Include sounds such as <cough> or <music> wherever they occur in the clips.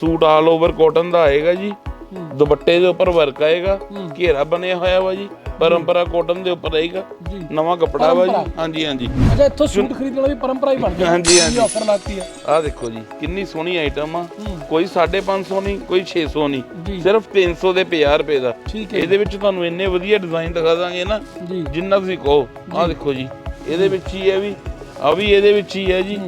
Suit all over cotton ਦਾ ਆਏਗਾ ਜੀ ਦੁਪੱਟੇ ਦੇ ਉੱਪਰ ਵਰਕ ਆਏਗਾ ਘੇਰਾ ਬਣਿਆ ਹੋਇਆ ਵਾ ਜੀ ਪਰੰਪਰਾ ਕਾਟਨ ਦੇ ਉੱਪਰ ਆਏਗਾ ਨਵਾਂ ਕੱਪੜਾ ਵਾ ਜੀ। ਹਾਂਜੀ ਹਾਂਜੀ। ਅੱਛਾ ਇੱਥੋਂ ਸੂਟ ਖਰੀਦਣ ਵਾਲੀ ਪਰੰਪਰਾ ਹੀ ਬਣ ਗਈ। ਹਾਂਜੀ, ਹਾਂਜੀ। ਆਫਰ ਲਾਤੀ ਹੈ ਆਹ ਦੇਖੋ ਜੀ ਕਿੰਨੀ ਸੋਹਣੀ ਆਈਟਮ ਆ। ਕੋਈ 550 ਨਹੀਂ ਕੋਈ 600 ਜੀ। ਨਹੀਂ ਸਿਰਫ 300 ਦੇ 50 ਰੁਪਏ ਦਾ। ਇਹਦੇ ਵਿੱਚ ਤੁਹਾਨੂੰ ਇੰਨੇ ਵਧੀਆ ਡਿਜ਼ਾਈਨ ਦਿਖਾ ਦਾਂਗੇ ਨਾ ਜਿੰਨਾ ਤੁਸੀਂ ਕਹੋ। ਆਹ ਦੇਖੋ ਜੀ ਇਹਦੇ ਵਿੱਚ ਹੀ ਹੈ ਵੀ ਆ ਵੀ ਇਹਦੇ ਵਿੱਚ ਹੀ ਹੈ ਜੀ।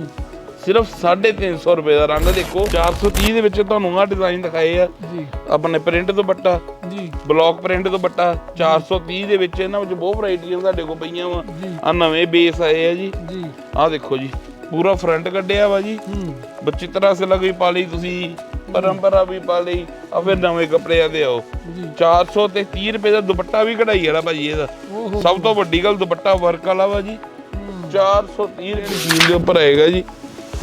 ਸਿਰਫ 350 ਰੁਪਏ ਦਾ ਰੰਗ ਦੇਖੋ। 430 ਦੇ ਵਿੱਚ ਤੁਹਾਨੂੰ ਆਹ ਡਿਜ਼ਾਈਨ ਦਿਖਾਏ ਆ। ਜੀ। ਆਪਣੇ ਪ੍ਰਿੰਟ ਦੁਪੱਟਾ ਜੀ। ਬਲੌਕ ਪ੍ਰਿੰਟ ਦੁਪੱਟਾ 430 ਦੇ ਵਿੱਚ ਇਹਨਾਂ ਵਿੱਚ ਬਹੁਤ ਵੈਰਾਈਟੀਆਂ ਸਾਡੇ ਕੋਲ ਪਈਆਂ ਵਾ। ਆ ਨਵੇਂ ਬੇਸ ਆਏ ਆ ਜੀ। ਜੀ। ਆਹ ਦੇਖੋ ਜੀ ਪੂਰਾ ਫਰੰਟ ਕੱਢਿਆ ਵਾ ਜੀ। ਹੂੰ। ਬਚਿੱਤਰਾ ਸਿਲਕ ਵੀ ਪਾ ਲਈ ਤੁਸੀਂ ਪਰੰਪਰਾ ਵੀ ਪਾ ਲਈ ਆ ਫਿਰ ਨਵੇਂ ਕੱਪੜਿਆਂ ਦੇ ਆਓ। ਜੀ। 400 ਤੇ 30 ਰੁਪਏ ਦਾ ਦੁਪੱਟਾ ਵੀ ਕਢਾਈ ਵਾਲਾ ਭਾਜੀ ਇਹਦਾ। ਸਭ ਤੋਂ ਵੱਡੀ ਗੱਲ ਦੁਪੱਟਾ ਵਰਕ ਵਾਲਾ ਵਾ ਜੀ। 430 ਰੁਪਏ ਸ਼ੀਲ ਦੇ ਉੱਪਰ ਆਏਗਾ ਜੀ।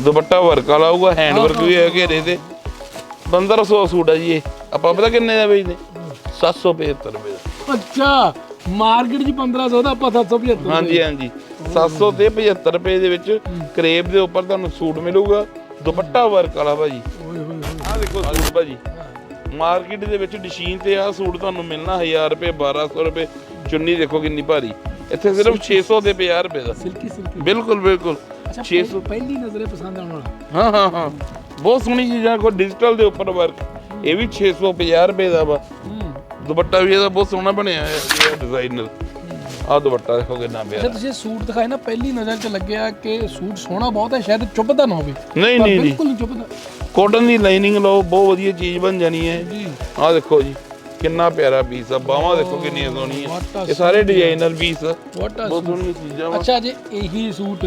ਦੁਪੱਟਾ ਵਰਕ ਵਾਲਾ ਆਊਗਾ ਹੈਂਡ ਵਰਕ ਵੀ ਹੈ ਘੇਰੇ ਤੇ। 1500 ਸੂਟ ਆ ਜੀ ਇਹ। ਆਪਾਂ ਪਤਾ ਕਿੰਨੇ ਦਾ ਵੇਚਦੇ? 775 ਰੁਪਏ ਦਾ। ਅੱਛਾ ਮਾਰਕੀਟ ਜੀ 1500 ਦਾ ਆਪਾਂ 775 ਹਾਂਜੀ ਹਾਂਜੀ। 700 ਤੇ 75 ਰੁਪਏ ਦੇ ਵਿੱਚ ਕਰੇਪ ਦੇ ਉੱਪਰ ਤੁਹਾਨੂੰ ਸੂਟ ਮਿਲੂਗਾ। ਦੁਪੱਟਾ ਵਰਕ ਵਾਲਾ ਭਾਜੀ। ਆਹ ਦੇਖੋ ਸੂਟ ਭਾਜੀ। ਮਾਰਕੀਟ ਦੇ ਵਿੱਚ ਡਿਸ਼ੀਨ ਤੇ ਆਹ ਸੂਟ ਤੁਹਾਨੂੰ ਮਿਲਣਾ 1000 ਰੁਪਏ 1200 ਰੁਪਏ। ਚੁੰਨੀ ਦੇਖੋ ਕਿੰਨੀ ਭਾਰੀ। ਇੱਥੇ ਸਿਰਫ 600 ਤੇ 50 ਰੁਪਏ ਦਾ। Silky silky. ਬਿਲਕੁਲ ਬਿਲਕੁਲ। ਅੱਛਾ 600 ਪਹਿਲੀ ਨਜ਼ਰੇ ਪਸੰਦ ਆਉਣ ਵਾਲਾ ਹਾਂ ਹਾਂ ਹਾਂ। ਬਹੁਤ ਸੋਹਣੀ ਚੀਜ਼ਾਂ ਕੋ ਡਿਜੀਟਲ ਦੇ ਉੱਪਰ ਵਰਕ ਇਹ ਵੀ 650 ਰੁਪਏ ਦਾ ਵਾ। ਹੂੰ। ਦੁਪੱਟਾ ਵੀ ਇਹਦਾ ਬਹੁਤ ਸੋਹਣਾ ਬਣਿਆ ਹੈ ਇਹ ਡਿਜ਼ਾਈਨਰ ਆਹ ਦੁਪੱਟਾ ਦੇਖੋ ਕਿੰਨਾ ਅੱਛਾ ਪਿਆਰਾ ਤੁਸੀਂ ਇਹ ਸੂਟ ਦਿਖਾਏ ਨਾ ਪਹਿਲੀ ਨਜ਼ਰ 'ਚ ਲੱਗਿਆ ਕਿ ਸੂਟ ਸੋਹਣਾ ਬਹੁਤ ਹੈ ਸ਼ਾਇਦ ਚੁੱਭਦਾ ਨਾ ਹੋਵੇ। ਨਹੀਂ ਨਹੀਂ ਬਿਲਕੁਲ ਨਹੀਂ ਚੁੱਭਦਾ। ਕਾਟਨ ਦੀ ਲਾਈਨਿੰਗ ਲਓ ਬਹੁਤ ਵਧੀਆ ਚੀਜ਼ ਬਣ ਜਾਣੀ ਹੈ। ਜੀ। ਆਹ ਦੇਖੋ ਜੀ ਕਿੰਨਾ ਪਿਆਰਾ ਪੀਸ ਆ। ਬਾਹਾਂ ਦੇਖੋ ਕਿੰਨੀਆਂ ਸੋਹਣੀਆਂ। ਇਹ ਸਾਰੇ ਡਿਜ਼ਾਈਨਰ ਪੀਸ ਆ। ਬਹੁਤ ਸੋਹਣੀਆਂ ਚੀਜ਼ਾਂ ਅੱਛਾ ਜੇ ਇਹੀ ਸੂਟ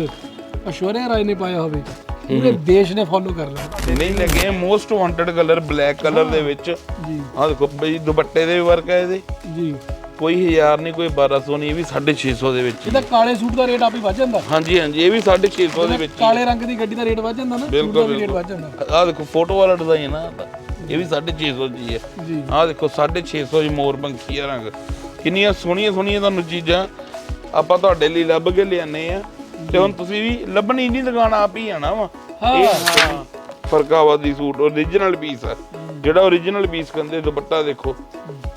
ਅਸ਼ਵਰਿਆ ਰਾਏ ਨੇ ਪਾਇਆ ਹੋਵੇ। ਪੂਰੇ ਦੇਸ਼ ਨੇ ਫੋਲੋ ਕਰ ਲਿਆ। ਨਹੀਂ ਲੱਗੇ most wanted colour black colour ਦੇ ਵਿੱਚ। ਜੀ। ਆਹ ਦੇਖੋ ਬਈ ਦੁਪੱਟੇ ਦੇ ਵੀ ਵਰਕ ਹੈ ਇਹਦੇ। ਜੀ। ਕੋਈ 1000 ਨਹੀਂ ਕੋਈ 1200 ਨਹੀਂ ਇਹ ਵੀ 650 ਦੇ ਵਿੱਚ। ਇਹਦਾ ਕਾਲੇ ਸੂਟ ਦਾ ਰੇਟ ਆਪ ਹੀ ਵੱਧ ਜਾਂਦਾ। ਹਾਂਜੀ ਹਾਂਜੀ ਇਹ ਵੀ 650 ਦੇ ਵਿੱਚ ਕਾਲੇ ਰੰਗ ਦੀ ਗੱਡੀ ਦਾ ਰੇਟ ਵੱਧ ਜਾਂਦਾ ਨਾ ਦਾ ਬਿਲਕੁਲ ਰੇਟ ਵੱਧ ਜਾਂਦਾ। ਆਹ ਦੇਖੋ ਫੋਟੋ ਵਾਲਾ ਡਿਜ਼ਾਈਨ ਆ। ਇਹ ਵੀ 650 ਜੀ ਹੈ। ਜੀ। ਆਹ ਦੇਖੋ 650 ਜੀ ਮੋਰ ਪੰਖੀ ਆ ਰੰਗ। ਕਿੰਨੀਆਂ ਸੋਹਣੀਆਂ ਸੋਹਣੀਆਂ ਤੁਹਾਨੂੰ ਚੀਜ਼ਾਂ ਆਪਾਂ ਤੁਹਾਡੇ ਲਈ ਲੱਭ ਕੇ ਲਿਆਨੇ ਆ। ਤੇ ਹੁਣ ਤੁਸੀਂ ਵੀ ਲੱਭਣੀ ਨਹੀਂ ਦੁਕਾਨ ਆਪ ਹੀ ਆਣਾ ਵਾ। ਹਾਂ। ਇਹ ਹਾਂ। ਫਰਕਾਵਾਦੀ ਸੂਟ ਓਰੀਜਨਲ ਪੀਸ ਆ। ਜਿਹੜਾ ਓਰੀਜਨਲ ਪੀਸ ਕਹਿੰਦੇ ਦੁਪੱਟਾ ਦੇਖੋ।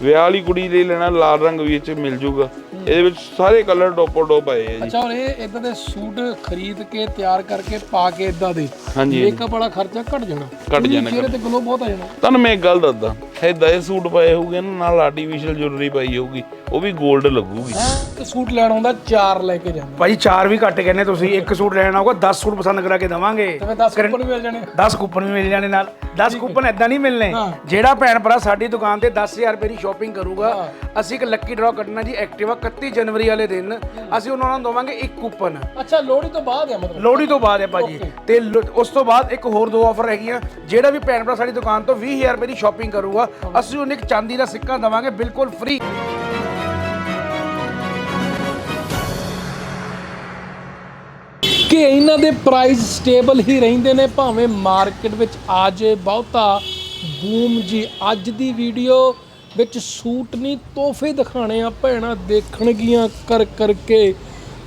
ਵਿਆਹ ਵਾਲੀ ਕੁੜੀ ਲਈ ਲੈਣਾ ਲਾਲ ਰੰਗ ਵੀ ਇਹ ਚ ਮਿਲ ਜੂਗਾ। ਇਹਦੇ ਵਿੱਚ ਸਾਰੇ ਕਲਰ ਟੋਪੋ ਟੋਪ ਆਏ ਆ ਜੀ। ਅੱਛਾ ਔਰ ਇਹ ਇਦਾਂ ਦੇ ਸੂਟ ਖਰੀਦ ਕੇ ਤਿਆਰ ਕਰਕੇ ਪਾ ਕੇ ਇਦਾਂ ਦੇ। ਮੇਕਅਪ ਵਾਲਾ ਖਰਚਾ ਘਟ ਜਾਣਾ। ਘੱਟ ਜਾਣਾ, ਚਿਹਰੇ ਤੇ ਗਲੋ ਬਹੁਤ ਆ ਜਾਣਾ। ਤੁਹਾਨੂੰ ਮੈਂ ਇੱਕ ਗੱਲ ਦੱਸਦਾ। ਏਦਾਂ ਇਹ ਸੂਟ ਪਾਏ ਹੋਊਗੇ ਨਾ ਨਾਲ ਆਰਟੀਫੀਸ਼ੀਅਲ ਜੁਐਲਰੀ ਪਾਈ ਹੋਊਗੀ ਉਹ ਵੀ 골ਡ ਲੱਗੂਗੀ। ਹੈ ਤੇ ਸੂਟ ਲੈਣ ਆਉਂਦਾ ਚਾਰ ਲੈ ਕੇ ਜਾਂਦਾ ਭਾਈ ਚਾਰ ਵੀ ਘੱਟ ਕਹਿੰਦੇ ਤੁਸੀਂ ਇੱਕ ਸੂਟ ਲੈਣਾ ਹੋਊਗਾ 10 ਸੂਟ ਪਸੰਦ ਕਰਾ ਕੇ ਦਵਾਂਗੇ। ਤੇ ਫਿਰ 10 ਕੁਪਨ ਵੀ ਮਿਲ ਜਾਣੇ। 10 ਕੂਪਨ ਵੀ ਮਿਲ ਜਾਣੇ ਨਾਲ। 10 ਕੂਪਨ ਐਦਾਂ ਨਹੀਂ ਮਿਲਨੇ। ਜਿਹੜਾ ਭੈਣ ਭਰਾ ਸਾਡੀ ਦੁਕਾਨ ਤੇ 10000 ਰੁਪਏ ਦੀ ਸ਼ਾਪਿੰਗ ਕਰੂਗਾ। ਅਸੀਂ ਇੱਕ ਲੱਕੀ ਡਰਾ ਕੱਢਣਾ ਜੀ ਐਕਟਿਵਾ 31 ਜਨਵਰੀ ਵਾਲੇ ਦਿਨ। ਅਸੀਂ ਉਹਨਾਂ ਨੂੰ ਦਵਾਂਗੇ ਇੱਕ ਕੂਪਨ ਅੱਛਾ ਲੋਹੜੀ ਤੋਂ ਬਾਅਦ ਆ ਮਤਲਬ? ਲੋਹੜੀ ਤੋਂ ਬਾਅਦ ਹੈ ਭਾਜੀ। Okay. ਤੇ ਲੋ- ਉਸ ਤੋਂ ਬਾਅਦ ਇੱਕ ਹੋਰ ਦੋ ਆਫਰ ਹੈਗੀਆਂ ਜਿਹੜਾ ਵੀ ਭੈਣ ਭਰਾ ਸਾਡੀ ਦੁਕਾਨ ਤੋਂ 20000 ਰੁਪਏ ਦੀ ਸ਼ਾਪਿੰਗ ਕਰੂਗਾ ਅਸੀਂ ਉਹਨੂੰ ਇੱਕ ਚਾਂਦੀ ਦਾ ਸਿੱਕਾ ਦਵਾਂਗੇ ਬਿਲਕੁਲ ਫ੍ਰੀ ਕਿ ਇਹਨਾਂ ਦੇ ਪ੍ਰਾਈਸ ਸਟੇਬਲ ਹੀ ਰਹਿੰਦੇ ਨੇ ਭਾਵੇਂ ਮਾਰਕੀਟ ਵਿੱਚ ਆ ਜੇ ਬਹੁਤਾ। ਬੂਮ ਜੀ ਅੱਜ ਦੀ ਵੀਡੀਓ ਵਿੱਚ ਸੂਟ ਨਹੀਂ, ਤੋਹਫੇ ਦਿਖਾਣੇ ਆ ਭੈਣਾਂ, ਦੇਖਣਗੀਆਂ ਕਰ ਕਰਕੇ।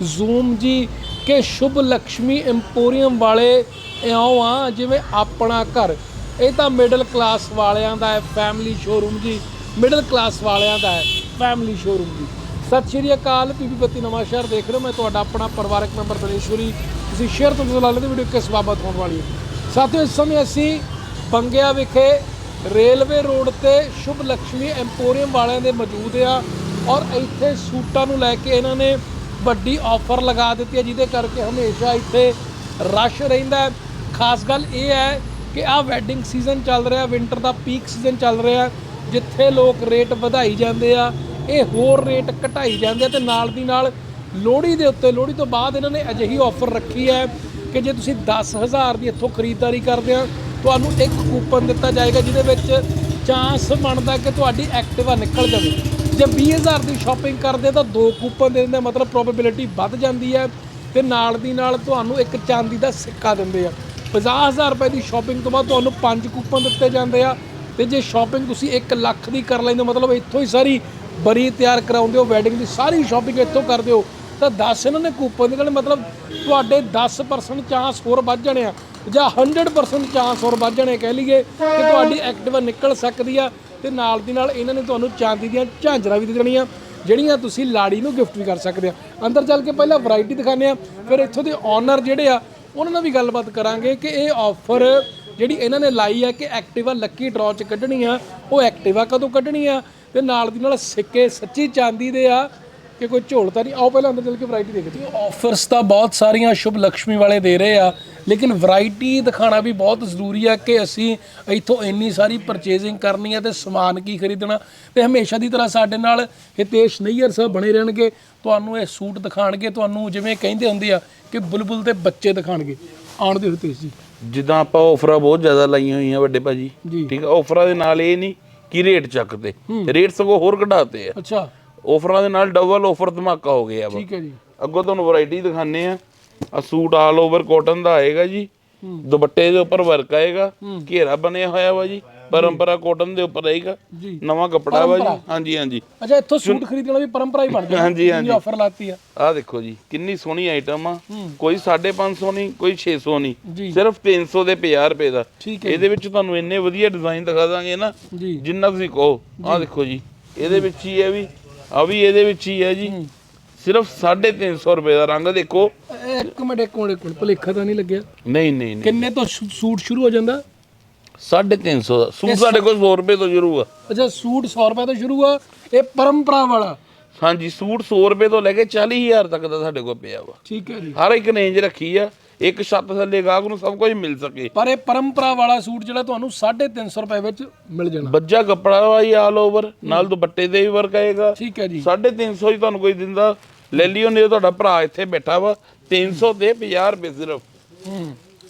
ਜ਼ੂਮ ਜੀ, ਕਿ ਸ਼ੁਭ ਲక్ష్ਮੀ ਐਮਪੋਰੀਅਮ ਵਾਲੇ ਇਉਂ ਆ, ਜਿਵੇਂ ਆਪਣਾ ਘਰ। ਇਹ ਤਾਂ ਮਿਡਲ ਕਲਾਸ ਵਾਲਿਆਂ ਦਾ ਹੈ ਫੈਮਿਲੀ ਸ਼ੋਰੂਮ ਜੀ। ਮਿਡਲ ਕਲਾਸ ਵਾਲਿਆਂ ਦਾ ਹੈ ਫੈਮਿਲੀ ਸ਼ੋਰੂਮ ਜੀ। ਸਤਿ ਸ਼੍ਰੀ ਅਕਾਲ, ਬੀਬੀ ਬੱਤੀ ਨਵਾਂ ਸ਼ਹਿਰ ਦੇਖ ਰਹੇ ਹੋ। ਮੈਂ ਤੁਹਾਡਾ ਆਪਣਾ ਪਰਿਵਾਰਕ ਮੈਂਬਰ ਦਨੇਸ਼ਵਰੀ ਤੁਸੀਂ ਸ਼ੇਅਰ ਤੋਂ ਲਾ ਲੈਂਦੇ ਵੀਡੀਓ ਕਿਸ ਬਾਬਤ ਹੋਣ ਵਾਲੀ ਹੈ? ਸਾਥੀਓ, ਇਸ ਸਮੇਂ ਅਸੀਂ ਬੰਗਿਆ ਵਿਖੇ ਰੇਲਵੇ ਰੋਡ ਤੇ ਸ਼ੁਭ ਲక్ష్ਮੀ ਐਮਪੋਰੀਅਮ ਵਾਲਿਆਂ ਦੇ ਮੌਜੂਦ ਆ ਔਰ ਇੱਥੇ ਸੂਟਾਂ ਨੂੰ ਲੈ ਕੇ ਇਹਨਾਂ ਨੇ ਵੱਡੀ ਆਫਰ ਲਗਾ ਦਿੱਤੀ ਹੈ ਜਿਹਦੇ ਕਰਕੇ ਹਮੇਸ਼ਾ ਇੱਥੇ ਰਸ਼ ਰਹਿੰਦਾ ਹੈ। ਖਾਸ ਗੱਲ ਇਹ ਹੈ ਕਿ ਆਹ ਵੈਡਿੰਗ ਸੀਜ਼ਨ ਚੱਲ ਰਿਹਾ, ਵਿੰਟਰ ਦਾ ਪੀਕ ਸੀਜ਼ਨ ਚੱਲ ਰਿਹਾ, ਜਿੱਥੇ ਲੋਕ ਰੇਟ ਵਧਾਈ ਜਾਂਦੇ ਆ, ਇਹ ਹੋਰ ਰੇਟ ਘਟਾਈ ਜਾਂਦੇ ਆ ਤੇ ਨਾਲ ਦੀ ਨਾਲ ਲੋਹੜੀ ਦੇ ਉੱਤੇ, ਲੋਹੜੀ ਤੋਂ ਬਾਅਦ ਇਹਨਾਂ ਨੇ ਅਜਿਹੀ ਆਫਰ ਰੱਖੀ ਹੈ ਕਿ ਜੇ ਤੁਸੀਂ 10000 ਦੀ ਇੱਥੋਂ ਖਰੀਦਦਾਰੀ ਕਰਦੇ ਆ ਤੁਹਾਨੂੰ ਇੱਕ ਕੂਪਨ ਦਿੱਤਾ ਜਾਏਗਾ ਜਿਹਦੇ ਵਿੱਚ ਚਾਂਸ ਬਣਦਾ ਕਿ ਤੁਹਾਡੀ ਐਕਟਿਵਾ ਨਿਕਲ ਜਾਵੇ। ਜੇ 20000 ਦੀ ਸ਼ਾਪਿੰਗ ਕਰਦੇ ਤਾਂ ਦੋ ਕੂਪਨ ਦੇ ਦਿੰਦੇ ਮਤਲਬ ਪ੍ਰੋਬੇਬਿਲਿਟੀ ਵੱਧ ਜਾਂਦੀ ਹੈ ਤੇ ਨਾਲ ਦੀ ਨਾਲ ਤੁਹਾਨੂੰ ਇੱਕ ਚਾਂਦੀ ਦਾ ਸਿੱਕਾ ਦਿੰਦੇ ਆ। 50000 ਰੁਪਏ ਦੀ ਸ਼ਾਪਿੰਗ ਤੋਂ ਬਾਅਦ ਤੁਹਾਨੂੰ ਪੰਜ ਕੂਪਨ ਦਿੱਤੇ ਜਾਂਦੇ ਆ ਤੇ ਜੇ ਸ਼ਾਪਿੰਗ ਤੁਸੀਂ 1 ਲੱਖ ਦੀ ਕਰ ਲੈਂਦੇ ਹੋ, ਮਤਲਬ ਇੱਥੋਂ ਹੀ ਸਾਰੀ ਬਰੀ ਤਿਆਰ ਕਰਾਉਂਦੇ ਹੋ ਵੈਡਿੰਗ ਦੀ ਸਾਰੀ ਸ਼ਾਪਿੰਗ ਇੱਥੋਂ ਕਰਦੇ ਹੋ, ਤਾਂ 10 ਇਹਨਾਂ ਨੇ ਕੂਪਨ ਨਿਕਲਣੇ ਮਤਲਬ ਤੁਹਾਡੇ 10% ਚਾਂਸ ਹੋਰ ਵੱਧ ਜਾਣੇ ਆ। ਜਾਂ 100% ਚਾਂਸ ਹੋਰ ਵੱਧ ਜਾਣੇ ਕਹਿ ਲਈਏ ਕਿ ਤੁਹਾਡੀ ਐਕਟਿਵਾ ਨਿਕਲ ਸਕਦੀ ਆ ਤੇ ਨਾਲ ਦੀ ਨਾਲ ਇਹਨਾਂ ਨੇ ਤੁਹਾਨੂੰ ਚਾਂਦੀ ਦੀਆਂ ਝਾਂਜਰਾਂ ਵੀ ਦੇ ਦੇਣੀਆਂ, ਜਿਹੜੀਆਂ ਤੁਸੀਂ ਲਾੜੀ ਨੂੰ ਗਿਫਟ ਵੀ ਕਰ ਸਕਦੇ ਆ। ਅੰਦਰ ਚੱਲ ਕੇ ਪਹਿਲਾਂ ਵੈਰਾਈਟੀ ਦਿਖਾਉਂਦੇ ਆ, ਫਿਰ ਇੱਥੋਂ ਦੇ ਓਨਰ ਜਿਹੜੇ ਆ, ਉਹਨਾਂ ਨਾਲ ਵੀ ਗੱਲਬਾਤ ਕਰਾਂਗੇ ਕਿ ਇਹ ਆਫਰ ਜਿਹੜੀ ਇਹਨਾਂ ਨੇ ਲਾਈ ਆ ਕਿ ਐਕਟਿਵਾ ਲੱਕੀ ਡਰਾਅ ਚ ਕੱਢਣੀ ਆ, ਉਹ ਐਕਟਿਵਾ ਕਦੋਂ ਕੱਢਣੀ ਆ ਤੇ ਨਾਲ ਦੀ ਨਾਲ ਸਿੱਕੇ ਸੱਚੀ ਚਾਂਦੀ ਦੇ ਆ ਕਿ ਕੋਈ ਝੋਲਤਾ ਨਹੀਂ। ਆਓ ਪਹਿਲਾਂ ਅੰਦਰ ਚੱਲ ਕੇ ਵੈਰਾਈਟੀ ਦੇਖਦੇ ਹਾਂ। ਆਫਰਸ ਤਾਂ ਬਹੁਤ ਸਾਰੀਆਂ ਸ਼ੁਭ ਲక్ష్ਮੀ ਵਾਲੇ ਦੇ ਰਹੇ ਆ। ਲੇਕਿਨ ਵੈਰਾਈਟੀ ਦਿਖਾਣਾ ਵੀ ਬਹੁਤ ਜ਼ਰੂਰੀ ਆ ਕਿ ਅਸੀਂ ਇੱਥੋਂ ਇੰਨੀ ਸਾਰੀ ਪਰਚੇਜ਼ਿੰਗ ਕਰਨੀ ਆ ਤੇ ਸਮਾਨ ਕੀ ਖਰੀਦਣਾ। ਤੇ ਹਮੇਸ਼ਾ ਦੀ ਤਰ੍ਹਾਂ ਸਾਡੇ ਨਾਲ ਹਿਤੇਸ਼ ਨਈਅਰ ਸਾਹਿਬ ਬਣੇ ਰਹਿਣਗੇ। ਤੁਹਾਨੂੰ ਇਹ ਸੂਟ ਦਿਖਾਣਗੇ ਤੁਹਾਨੂੰ ਜਿਵੇਂ ਕਹਿੰਦੇ ਹੁੰਦੇ ਆ ਕਿ ਬੁਲਬੁਲ ਤੇ ਬੱਚੇ ਦਿਖਾਣਗੇ ਆਉਣ ਦੇ ਹਿਤੇਸ਼ ਜੀ। ਜਿੱਦਾਂ ਆਪਾਂ ਆਫਰਾਂ ਬਹੁਤ ਜ਼ਿਆਦਾ ਲਾਈਆਂ ਹੋਈਆਂ ਵੱਡੇ ਭਾਜੀ ਜੀ। ਠੀਕ ਆ ਆਫਰਾਂ ਦੇ ਨਾਲ ਇਹ ਨਹੀਂ ਕਿ ਰੇਟ ਚੱਕਦੇ। ਰੇਟ ਸਗੋਂ ਹੋਰ ਘਟਾਤੇ ਆ। ਅੱਛਾ। ਆਫਰਾਂ ਦੇ ਨਾਲ ਡਬਲ ਆਫਰ ਧਮਾਕਾ ਹੋ ਗਿਆ ਵਾ। ਠੀਕ ਹੈ ਜੀ। ਅੱਗੋਂ ਤੁਹਾਨੂੰ ਵੈਰਾਈਟੀ ਦਿਖਾਣੇ ਆ। ਆ ਸੂਟ ਆਲ ਓਵਰ ਕਾਟਨ ਦਾ ਆਏਗਾ ਜੀ। ਦੁਪੱਟੇ ਦੇ ਉੱਪਰ ਵਰਕ ਆਏਗਾ। ਘੇਰਾ ਬਣਿਆ ਹੋਇਆ ਵਾ ਜੀ। ਪਰੰਪਰਾ ਕਾਟਨ ਦੇ ਉੱਪਰ ਆਏਗਾ। ਜੀ। ਨਵਾਂ ਕੱਪੜਾ ਵਾ ਜੀ। ਹਾਂਜੀ ਹਾਂਜੀ। ਅੱਛਾ ਇੱਥੋਂ ਸੂਟ ਖਰੀਦਣਾ ਵੀ ਪਰੰਪਰਾ ਹੀ ਬਣ ਜਾਂਦਾ ਹਾਂਜੀ, ਹਾਂਜੀ। ਆਫਰ ਲਾਤੀ ਆ। ਆਹ ਦੇਖੋ ਜੀ ਕਿੰਨੀ ਸੋਹਣੀ ਆਈਟਮ ਆ। ਕੋਈ 550 ਨਹੀਂ ਕੋਈ 600 ਜੀ। ਨਹੀਂ। ਸਿਰਫ 300 ਦੇ 50 ਰੁਪਏ ਦਾ। ਇਹਦੇ ਵਿੱਚ ਤੁਹਾਨੂੰ ਇੰਨੇ ਵਧੀਆ ਡਿਜ਼ਾਈਨ ਦਿਖਾ ਦਾਂਗੇ ਨਾ ਜਿੰਨਾ ਤੁਸੀਂ ਕਹੋ। ਆਹ ਦੇਖੋ ਜੀ ਇਹਦੇ ਵਿੱਚ ਹੀ ਹੈ ਵੀ ਆ ਵੀ ਇਹਦੇ ਵਿੱਚ ਹੀ ਹੈ ਜੀ। ਸਿਰਫ 350 ਰੁਪਏ ਦਾ ਰੰਗ ਦੇਖੋ। ਇੱਕ ਮਿੰਟ ਇੱਕ ਮਿੰਟ ਇੱਕ ਮਿੰਟ ਭੁਲੇਖਾ ਤਾਂ ਨਹੀਂ ਲੱਗਿਆ। ਨਹੀਂ ਨਹੀਂ ਨਹੀਂ। ਕਿੰਨੇ ਤੋਂ ਸ਼ੂ- ਸੂਟ ਸ਼ੁਰੂ ਹੋ ਜਾਂਦਾ? 350 ਦਾ। ਸੂਟ ਸਾਡੇ ਕੋਲ 100 ਰੁਪਏ ਤੋਂ ਸ਼ੁਰੂ ਆ। ਅੱਛਾ ਸੂਟ 100 ਰੁਪਏ ਤੋਂ ਸ਼ੁਰੂ ਆ ਇਹ ਪਰੰਪਰਾ ਵਾਲਾ। ਹਾਂਜੀ ਸੂਟ 100 ਰੁਪਏ ਤੋਂ ਲੈ ਕੇ 40000 ਤੱਕ ਦਾ ਸਾਡੇ ਕੋਲ ਪਿਆ ਵਾ। ਠੀਕ ਹੈ ਜੀ। ਹਰ ਇੱਕ ਰੇਂਜ ਰੱਖੀ ਆ। ਇੱਕ ਛੱਤ ਥੱਲੇ ਗਾਹਕ ਨੂੰ ਸਭ ਕੁਝ ਮਿਲ ਸਕੇ। ਪਰ ਇਹ ਪਰੰਪਰਾ ਵਾਲਾ ਸੂਟ ਜਿਹੜਾ ਤੁਹਾਨੂੰ 350 ਰੁਪਏ ਵਿੱਚ ਮਿਲ ਜਾਣਾ। ਬੱਜਾ ਕੱਪੜਾ ਵਾ ਜੀ ਆਲ ਓਵਰ ਨਾਲ ਦੁਪੱਟੇ ਤੇ ਵੀ ਵਰਕ ਆਏਗਾ। ਠੀਕ ਹੈ ਜੀ। 350 ਹੀ ਤੁਹਾਨੂੰ ਕੋਈ ਦਿੰਦਾ। ਲੈ ਲਿਓ ਨਹੀਂ ਤੁਹਾਡਾ ਭਰਾ ਇੱਥੇ ਬੈਠਾ ਵਾ। 300 ਤੇ 50 ਰੁਪਏ ਸਿਰਫ।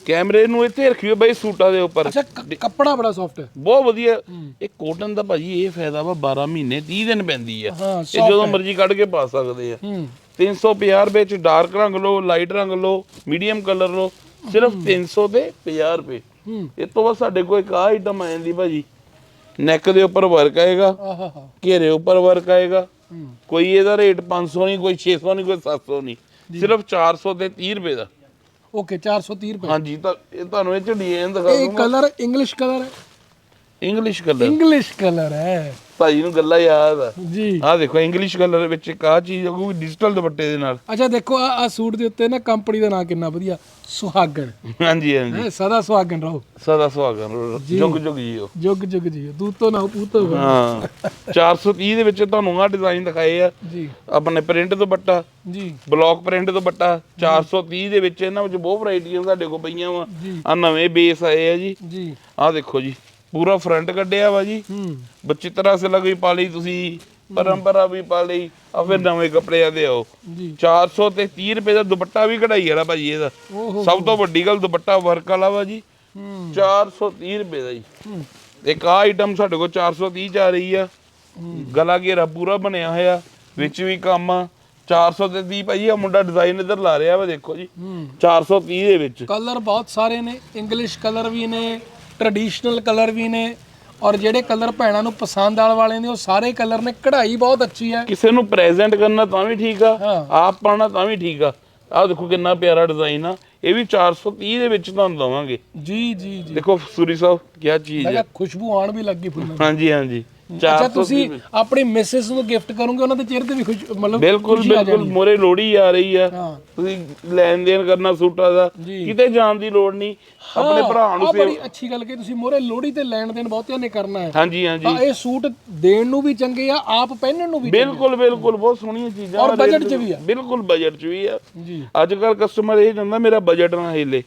ਕੈਮਰੇ ਨੂੰ ਇੱਥੇ ਰੱਖਿਓ ਬਈ ਸੂਟਾਂ ਦੇ ਉੱਪਰ। ਅੱਛਾ ਕੱਪੜਾ ਬੜਾ ਸੌਫਟ ਹੈ। ਬਹੁਤ ਵਧੀਆ। ਇਹ ਕੋਟਨ ਦਾ ਭਾਜੀ ਇਹ ਫਾਇਦਾ ਵਾ 12 ਮਹੀਨੇ 30 ਦਿਨ ਪੈਂਦੀ ਆ ਹਾਂ, ਇਹ ਜਦੋਂ ਮਰਜ਼ੀ ਕੱਢ ਕੇ ਪਾ ਸਕਦੇ ਆ। 350 ਰੁਪਏ ਚ ਡਾਰਕ ਰੰਗ ਲਓ ਲਾਈਟ ਰੰਗ ਲਓ ਮੀਡੀਅਮ ਕਲਰ ਲਓ ਸਿਰਫ 300 ਤੇ 50 ਰੁਪਏ। ਇਹ ਤੋਂ ਬਾਅਦ ਸਾਡੇ ਕੋਲ ਇੱਕ ਆ ਆਈਟਮ ਆ ਜਾਂਦੀ ਭਾਜੀ। ਨੈਕ ਦੇ ਉੱਪਰ ਵਰਕ ਆਏਗਾ ਘੇਰੇ ਉੱਪਰ ਵਰਕ ਆਏਗਾ। ਕੋਈ ਇਹਦਾ ਰੇਟ 500 ਨਹੀਂ ਕੋਈ 600 ਨਹੀਂ ਕੋਈ 700 ਨਹੀਂ। ਸਿਰਫ 400 ਤੇ 30 ਰੁਪਏ ਦਾ। ਓਕੇ 430 ਰੁਪਏ। ਹਾਂਜੀ ਤਾਂ ਇਹ ਤੁਹਾਨੂੰ ਇਹ ਚ ਡਿਜ਼ਾਈਨ ਦਿਖਾ ਇਹ ਦੂੰਗਾ ਕਲਰ ਇੰਗਲਿਸ਼ ਕਲਰ ਹੈ। ਇੰਗਲਿਸ਼ ਕਲਰ ਇੰਗਲਿਸ਼ ਕਲਰ ਹੈ। ਭਾਜੀ ਨੂੰ ਗੱਲਾਂ ਯਾਦ ਆ। ਜੀ। ਆਹ ਦੇਖੋ ਇੰਗਲਿਸ਼ ਕਲਰ ਵਿੱਚ ਇੱਕ ਆ ਚੀਜ਼ ਆਊਗੀ ਡਿਜੀਟਲ ਦੁਪੱਟੇ ਦੇ ਨਾਲ। ਅੱਛਾ ਦੇਖੋ ਆ ਆ ਸੂਟ ਦੇ ਉੱਤੇ ਨਾ ਕੰਪਨੀ ਦਾ ਨਾਂ ਕਿੰਨਾ ਵਧੀਆ ਸੁਹਾਗਣ। ਹਾਂਜੀ ਹਾਂਜੀ। ਹੈ ਸਦਾ ਸੁਹਾਗਣ ਰਹੋ। ਸਦਾ ਸੁਹਾਗਨ ਜੁਗ ਜੁਗ ਜੀਓ। ਜੁਗ ਜੁਗ ਜੀ ਦੂਤੋ ਨਾ ਪੂਤੋ ਹਾਂ। 430 ਦੇ ਵਿੱਚ ਤੁਹਾਨੂੰ ਆ ਡਿਜ਼ਾਈਨ ਦਿਖਾਏ ਆ। ਜੀ। ਆਪਣੇ ਪ੍ਰਿੰਟ ਦੁਪੱਟਾ। ਜੀ। ਬਲੌਕ ਪ੍ਰਿੰਟ ਦੁਪੱਟਾ। 430 ਦੇ ਵਿੱਚ ਇਹਨਾਂ ਵਿੱਚ ਬਹੁਤ ਵੈਰਾਈਟੀਆਂ ਸਾਡੇ ਕੋਲ ਪਈਆਂ ਵਾ। ਜੀ। ਆ ਨਵੇਂ ਬੇਸ ਆਏ ਆ ਜੀ। ਜੀ। ਆਹ ਦੇਖੋ ਜੀ। ਪੂਰਾ ਫਰੰਟ ਕੱਢਿਆ ਵਾ ਜੀ। ਹੂੰ। ਬੱਚੀ ਤਰ੍ਹਾਂ ਸੇ ਲਗਈ ਪਾ ਲਈ ਤੁਸੀਂ ਪਰੰਪਰਾ ਵੀ ਪਾ ਲਈ ਆ ਫਿਰ ਨਵੇਂ ਕੱਪੜਿਆਂ ਦੇ ਆਓ। ਜੀ। 400 ਤੇ 30 ਰੁਪਏ ਦਾ ਦੁਪੱਟਾ ਵੀ ਕਢਾਈ ਵਾਲਾ ਭਾਜੀ ਇਹਦਾ। ਸਭ ਤੋਂ ਵੱਡੀ ਗੱਲ ਦੁਪੱਟਾ ਵਰਕ ਵਾਲਾ ਵਾ ਜੀ। ਹੂੰ। 430 ਰੁਪਏ ਦਾ ਜੀ। ਹੂੰ। ਇੱਕ ਆ ਆਈਟਮ ਸਾਡੇ ਕੋਲ 430 ਚ ਆ ਰਹੀ ਆ। ਗਲਾ ਘੇਰਾ ਪੂਰਾ ਬਣਿਆ ਹੋਇਆ ਵਿੱਚ ਵੀ ਕੰਮ ਆ। 400 ਤੇ 30 ਭਾਜੀ ਆ ਮੁੰਡਾ ਡਿਜ਼ਾਈਨ ਇਧਰ ਲਾ ਰਿਹਾ ਵਾ ਦੇਖੋ ਜੀ। ਹੂੰ। 430 ਦੇ ਵਿੱਚ। ਕਲਰ ਬਹੁਤ ਸਾਰੇ ਨੇ ਇੰਗਲਿਸ਼ ਕਲਰ ਵੀ ਨੇ ਟ੍ਰੈਡੀਸ਼ਨਲ ਕਲਰ ਵੀ ਨੇ ਔਰ ਜਿਹੜੇ ਕਲਰ ਭੈਣਾਂ ਨੂੰ ਪਸੰਦ ਆਉਣ ਵਾਲੇ ਨੇ ਉਹ ਸਾਰੇ ਕਲਰ ਨੇ। ਕਢਾਈ ਬਹੁਤ ਅੱਛੀ ਹੈ। ਕਿਸੇ ਨੂੰ ਪ੍ਰੈਜ਼ੈਂਟ ਕਰਨਾ ਤਾਂ ਵੀ ਠੀਕ ਆ। ਆਪ ਪਾਣਾ ਤਾਂ ਵੀ ਠੀਕ ਆ। ਆਹ ਦੇਖੋ ਕਿੰਨਾ ਪਿਆਰਾ ਡਿਜ਼ਾਈਨ ਆ। ਇਹ ਵੀ 430 ਦੇ ਵਿੱਚ ਤੁਹਾਨੂੰ ਦਵਾਂਗੇ। ਜੀ ਜੀ ਜੀ। ਦੇਖੋ ਸੂਰੀ ਸਾਹਿਬ ਕੀ ਚੀਜ਼ ਹੈ ਖੁਸ਼ਬੂ ਆਣ ਵੀ ਲੱਗੀ ਫੁੱਲਾਂ ਦੀ। ਹਾਂਜੀ ਹਾਂਜੀ। ਅੱਛਾ 430 ਤੁਸੀਂ ਆਪਣੀ ਮਿਸਿਸ ਨੂੰ ਗਿਫਟ ਕਰੋਗੇ ਉਹਨਾਂ ਦੇ ਚਿਹਰੇ ਤੇ ਵੀ ਖੁਸ਼ ਮਤਲਬ ਬਿਲਕੁਲ ਬਿਲਕੁਲ। ਮੋਰੇ ਲੋੜੀ ਆ ਰਹੀ ਆ। ਤੁਸੀਂ ਲੈਣ ਦੇਣ ਕਰਨਾ ਸੂਟਾਂ ਦਾ। ਕਿਤੇ ਜਾਣ ਦੀ ਲੋੜ ਨਹੀਂ। ਆਪਣੇ ਭਰਾ ਨੂੰ ਸੇਵ ਬੜੀ ਅੱਛੀ ਗੱਲ ਕਿ ਤੁਸੀਂ ਮੋਰੇ ਲੋਹੜੀ ਤੇ ਲੈਣ ਦੇਣ ਬਹੁਤਿਆਂ ਨੇ ਕਰਨਾ ਹੈ। ਹਾਂਜੀ ਹਾਂਜੀ। ਤਾਂ ਇਹ ਸੂਟ ਦੇਣ ਨੂੰ ਵੀ ਚੰਗੇ ਆ ਆਪ ਪਹਿਨਣ ਨੂੰ ਵੀ। ਬਿਲਕੁਲ ਬਿਲਕੁਲ ਬਹੁਤ ਸੋਹਣੀਆਂ ਚੀਜ਼ਾਂ ਔਰ ਰੇਟ 'ਚ ਵੀ ਆ। ਬਿਲਕੁਲ ਬਜਟ 'ਚ ਵੀ ਆ। ਜੀ। ਅੱਜ ਕੱਲ ਕਸਟਮਰ ਇਹ ਜਾਂਦਾ ਮੇਰਾ ਬਜਟ ਨਾ ਹਿੱਲੇ।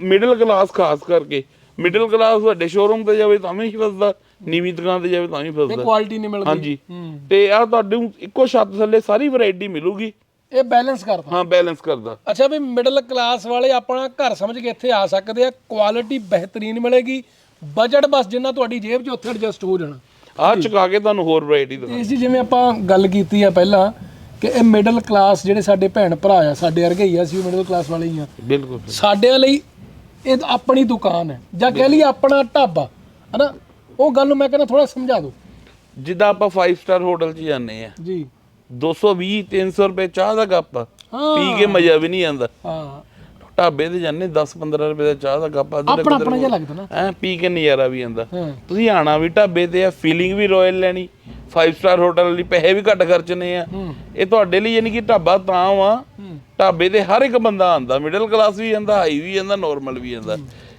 ਮਿਡਲ ਕਲਾਸ ਖਾਸ ਕਰਕੇ। ਮਿਡਲ ਕਲਾਸ ਵੱਡੇ ਸ਼ੋਰੂਮ ਤੇ ਜਾਵੇ ਤਾਂ ਵੀ ਨਹੀਂ ਫਸਦਾ ਨੀਵੀਂ ਦੁਕਾਨ ਤੇ ਜਾਵੇ ਤਾਂ ਵੀ ਇਹ ਫਸਦਾ ਕੁਆਲਿਟੀ ਨਹੀਂ ਮਿਲਦੀ। ਹਾਂਜੀ। ਹੂੰ। ਤੇ ਆ ਤੁਹਾਨੂੰ ਇੱਕੋ ਛੱਤ ਥੱਲੇ ਸਾਰੀ ਵੈਰਾਈਟੀ ਮਿਲੂਗੀ। ਇਹ ਬੈਲੈਂਸ ਕਰਦਾ। ਹਾਂ ਬੈਲੈਂਸ ਕਰਦਾ। ਅੱਛਾ ਵੀ ਮਿਡਲ ਕਲਾਸ ਵਾਲੇ ਆਪਣਾ ਘਰ ਸਮਝ ਕੇ ਇੱਥੇ ਆ ਸਕਦੇ ਆ ਕੁਆਲਿਟੀ ਬਿਹਤਰੀਨ ਮਿਲੇਗੀ। ਬਜਟ ਬਸ ਜਿੰਨਾ ਤੁਹਾਡੀ ਜੇਬ 'ਚ ਉੱਥੇ ਐਡਜਸਟ ਹੋ ਜਾਣਾ। ਆ ਚੁਕਾ ਕੇ ਤੁਹਾਨੂੰ ਹੋਰ ਵੈਰਾਈਟੀ ਦਿਖਾ ਇਸ ਜਿਵੇਂ ਆਪਾਂ ਗੱਲ ਕੀਤੀ ਆ ਪਹਿਲਾਂ ਕਿ ਇਹ ਮਿਡਲ ਕਲਾਸ ਜਿਹੜੇ ਸਾਡੇ ਭੈਣ ਭਰਾ ਆ ਸਾਡੇ ਵਰਗੇ ਹੀ ਆ ਅਸੀਂ ਮਿਡਲ ਕਲਾਸ ਵਾਲੇ ਹੀ ਆ। ਬਿਲਕੁਲ। ਸਾਡਿਆਂ ਲਈ ਇਹ ਆਪਣੀ ਦੁਕਾਨ ਹੈ। ਜਾਂ ਕਹਿ ਲਈ ਆਪਣਾ ਢਾਬਾ ਹਨਾ? ਉਹ ਗੱਲ ਨੂੰ ਮੈਂ ਕਹਿੰਦਾ ਥੋੜਾ ਸਮਝਾ ਦਿਓ। ਜਿੱਦਾਂ ਆਪਾਂ 5 ਸਟਾਰ ਹੋਟਲ 'ਚ ਜਾਂਦੇ ਆ ਜੀ। 220 300 ਰੁਪਏ ਚਾਹ ਦਾ ਕੱਪ ਪੀ ਕੇ ਮਜ਼ਾ ਵੀ ਨਹੀਂ ਆਉਂਦਾ। ਹਾਂ। ਢਾਬੇ ਤੇ ਜਾਂਦੇ 10 15 ਰੁਪਏ ਦਾ ਚਾਹ ਦਾ ਕੱਪ ਅਦਰ ਆਪਣਾ ਆਪਣਾ ਜਿਹਾ ਲੱਗਦਾ ਨਾ। ਐ ਪੀ ਕੇ ਨਜ਼ਾਰਾ ਵੀ ਹਾਂ। ਤੁਸੀਂ ਆਣਾ ਵੀ ਢਾਬੇ ਤੇ ਆ ਫੀਲਿੰਗ ਵੀ ਰਾਇਲ ਲੈਣੀ। 5 ਸਟਾਰ ਹੋਟਲ ਲਈ ਪੈਸੇ ਵੀ ਘੱਟ ਖਰਚਣੇ ਆ। ਇਹ ਤੁਹਾਡੇ ਲਈ ਯਾਨੀ ਕਿ ਢਾਬਾ ਤਾਂ ਵਾ। ਢਾਬੇ ਤੇ ਹਰ ਇੱਕ ਬੰਦਾ ਆਂਦਾ ਮਿਡਲ ਕਲਾਸ ਵੀ ਆਂਦਾ ਹਾਈ ਵੀ ਆਂਦਾ ਨਾਰਮਲ ਵੀ ਆਂਦਾ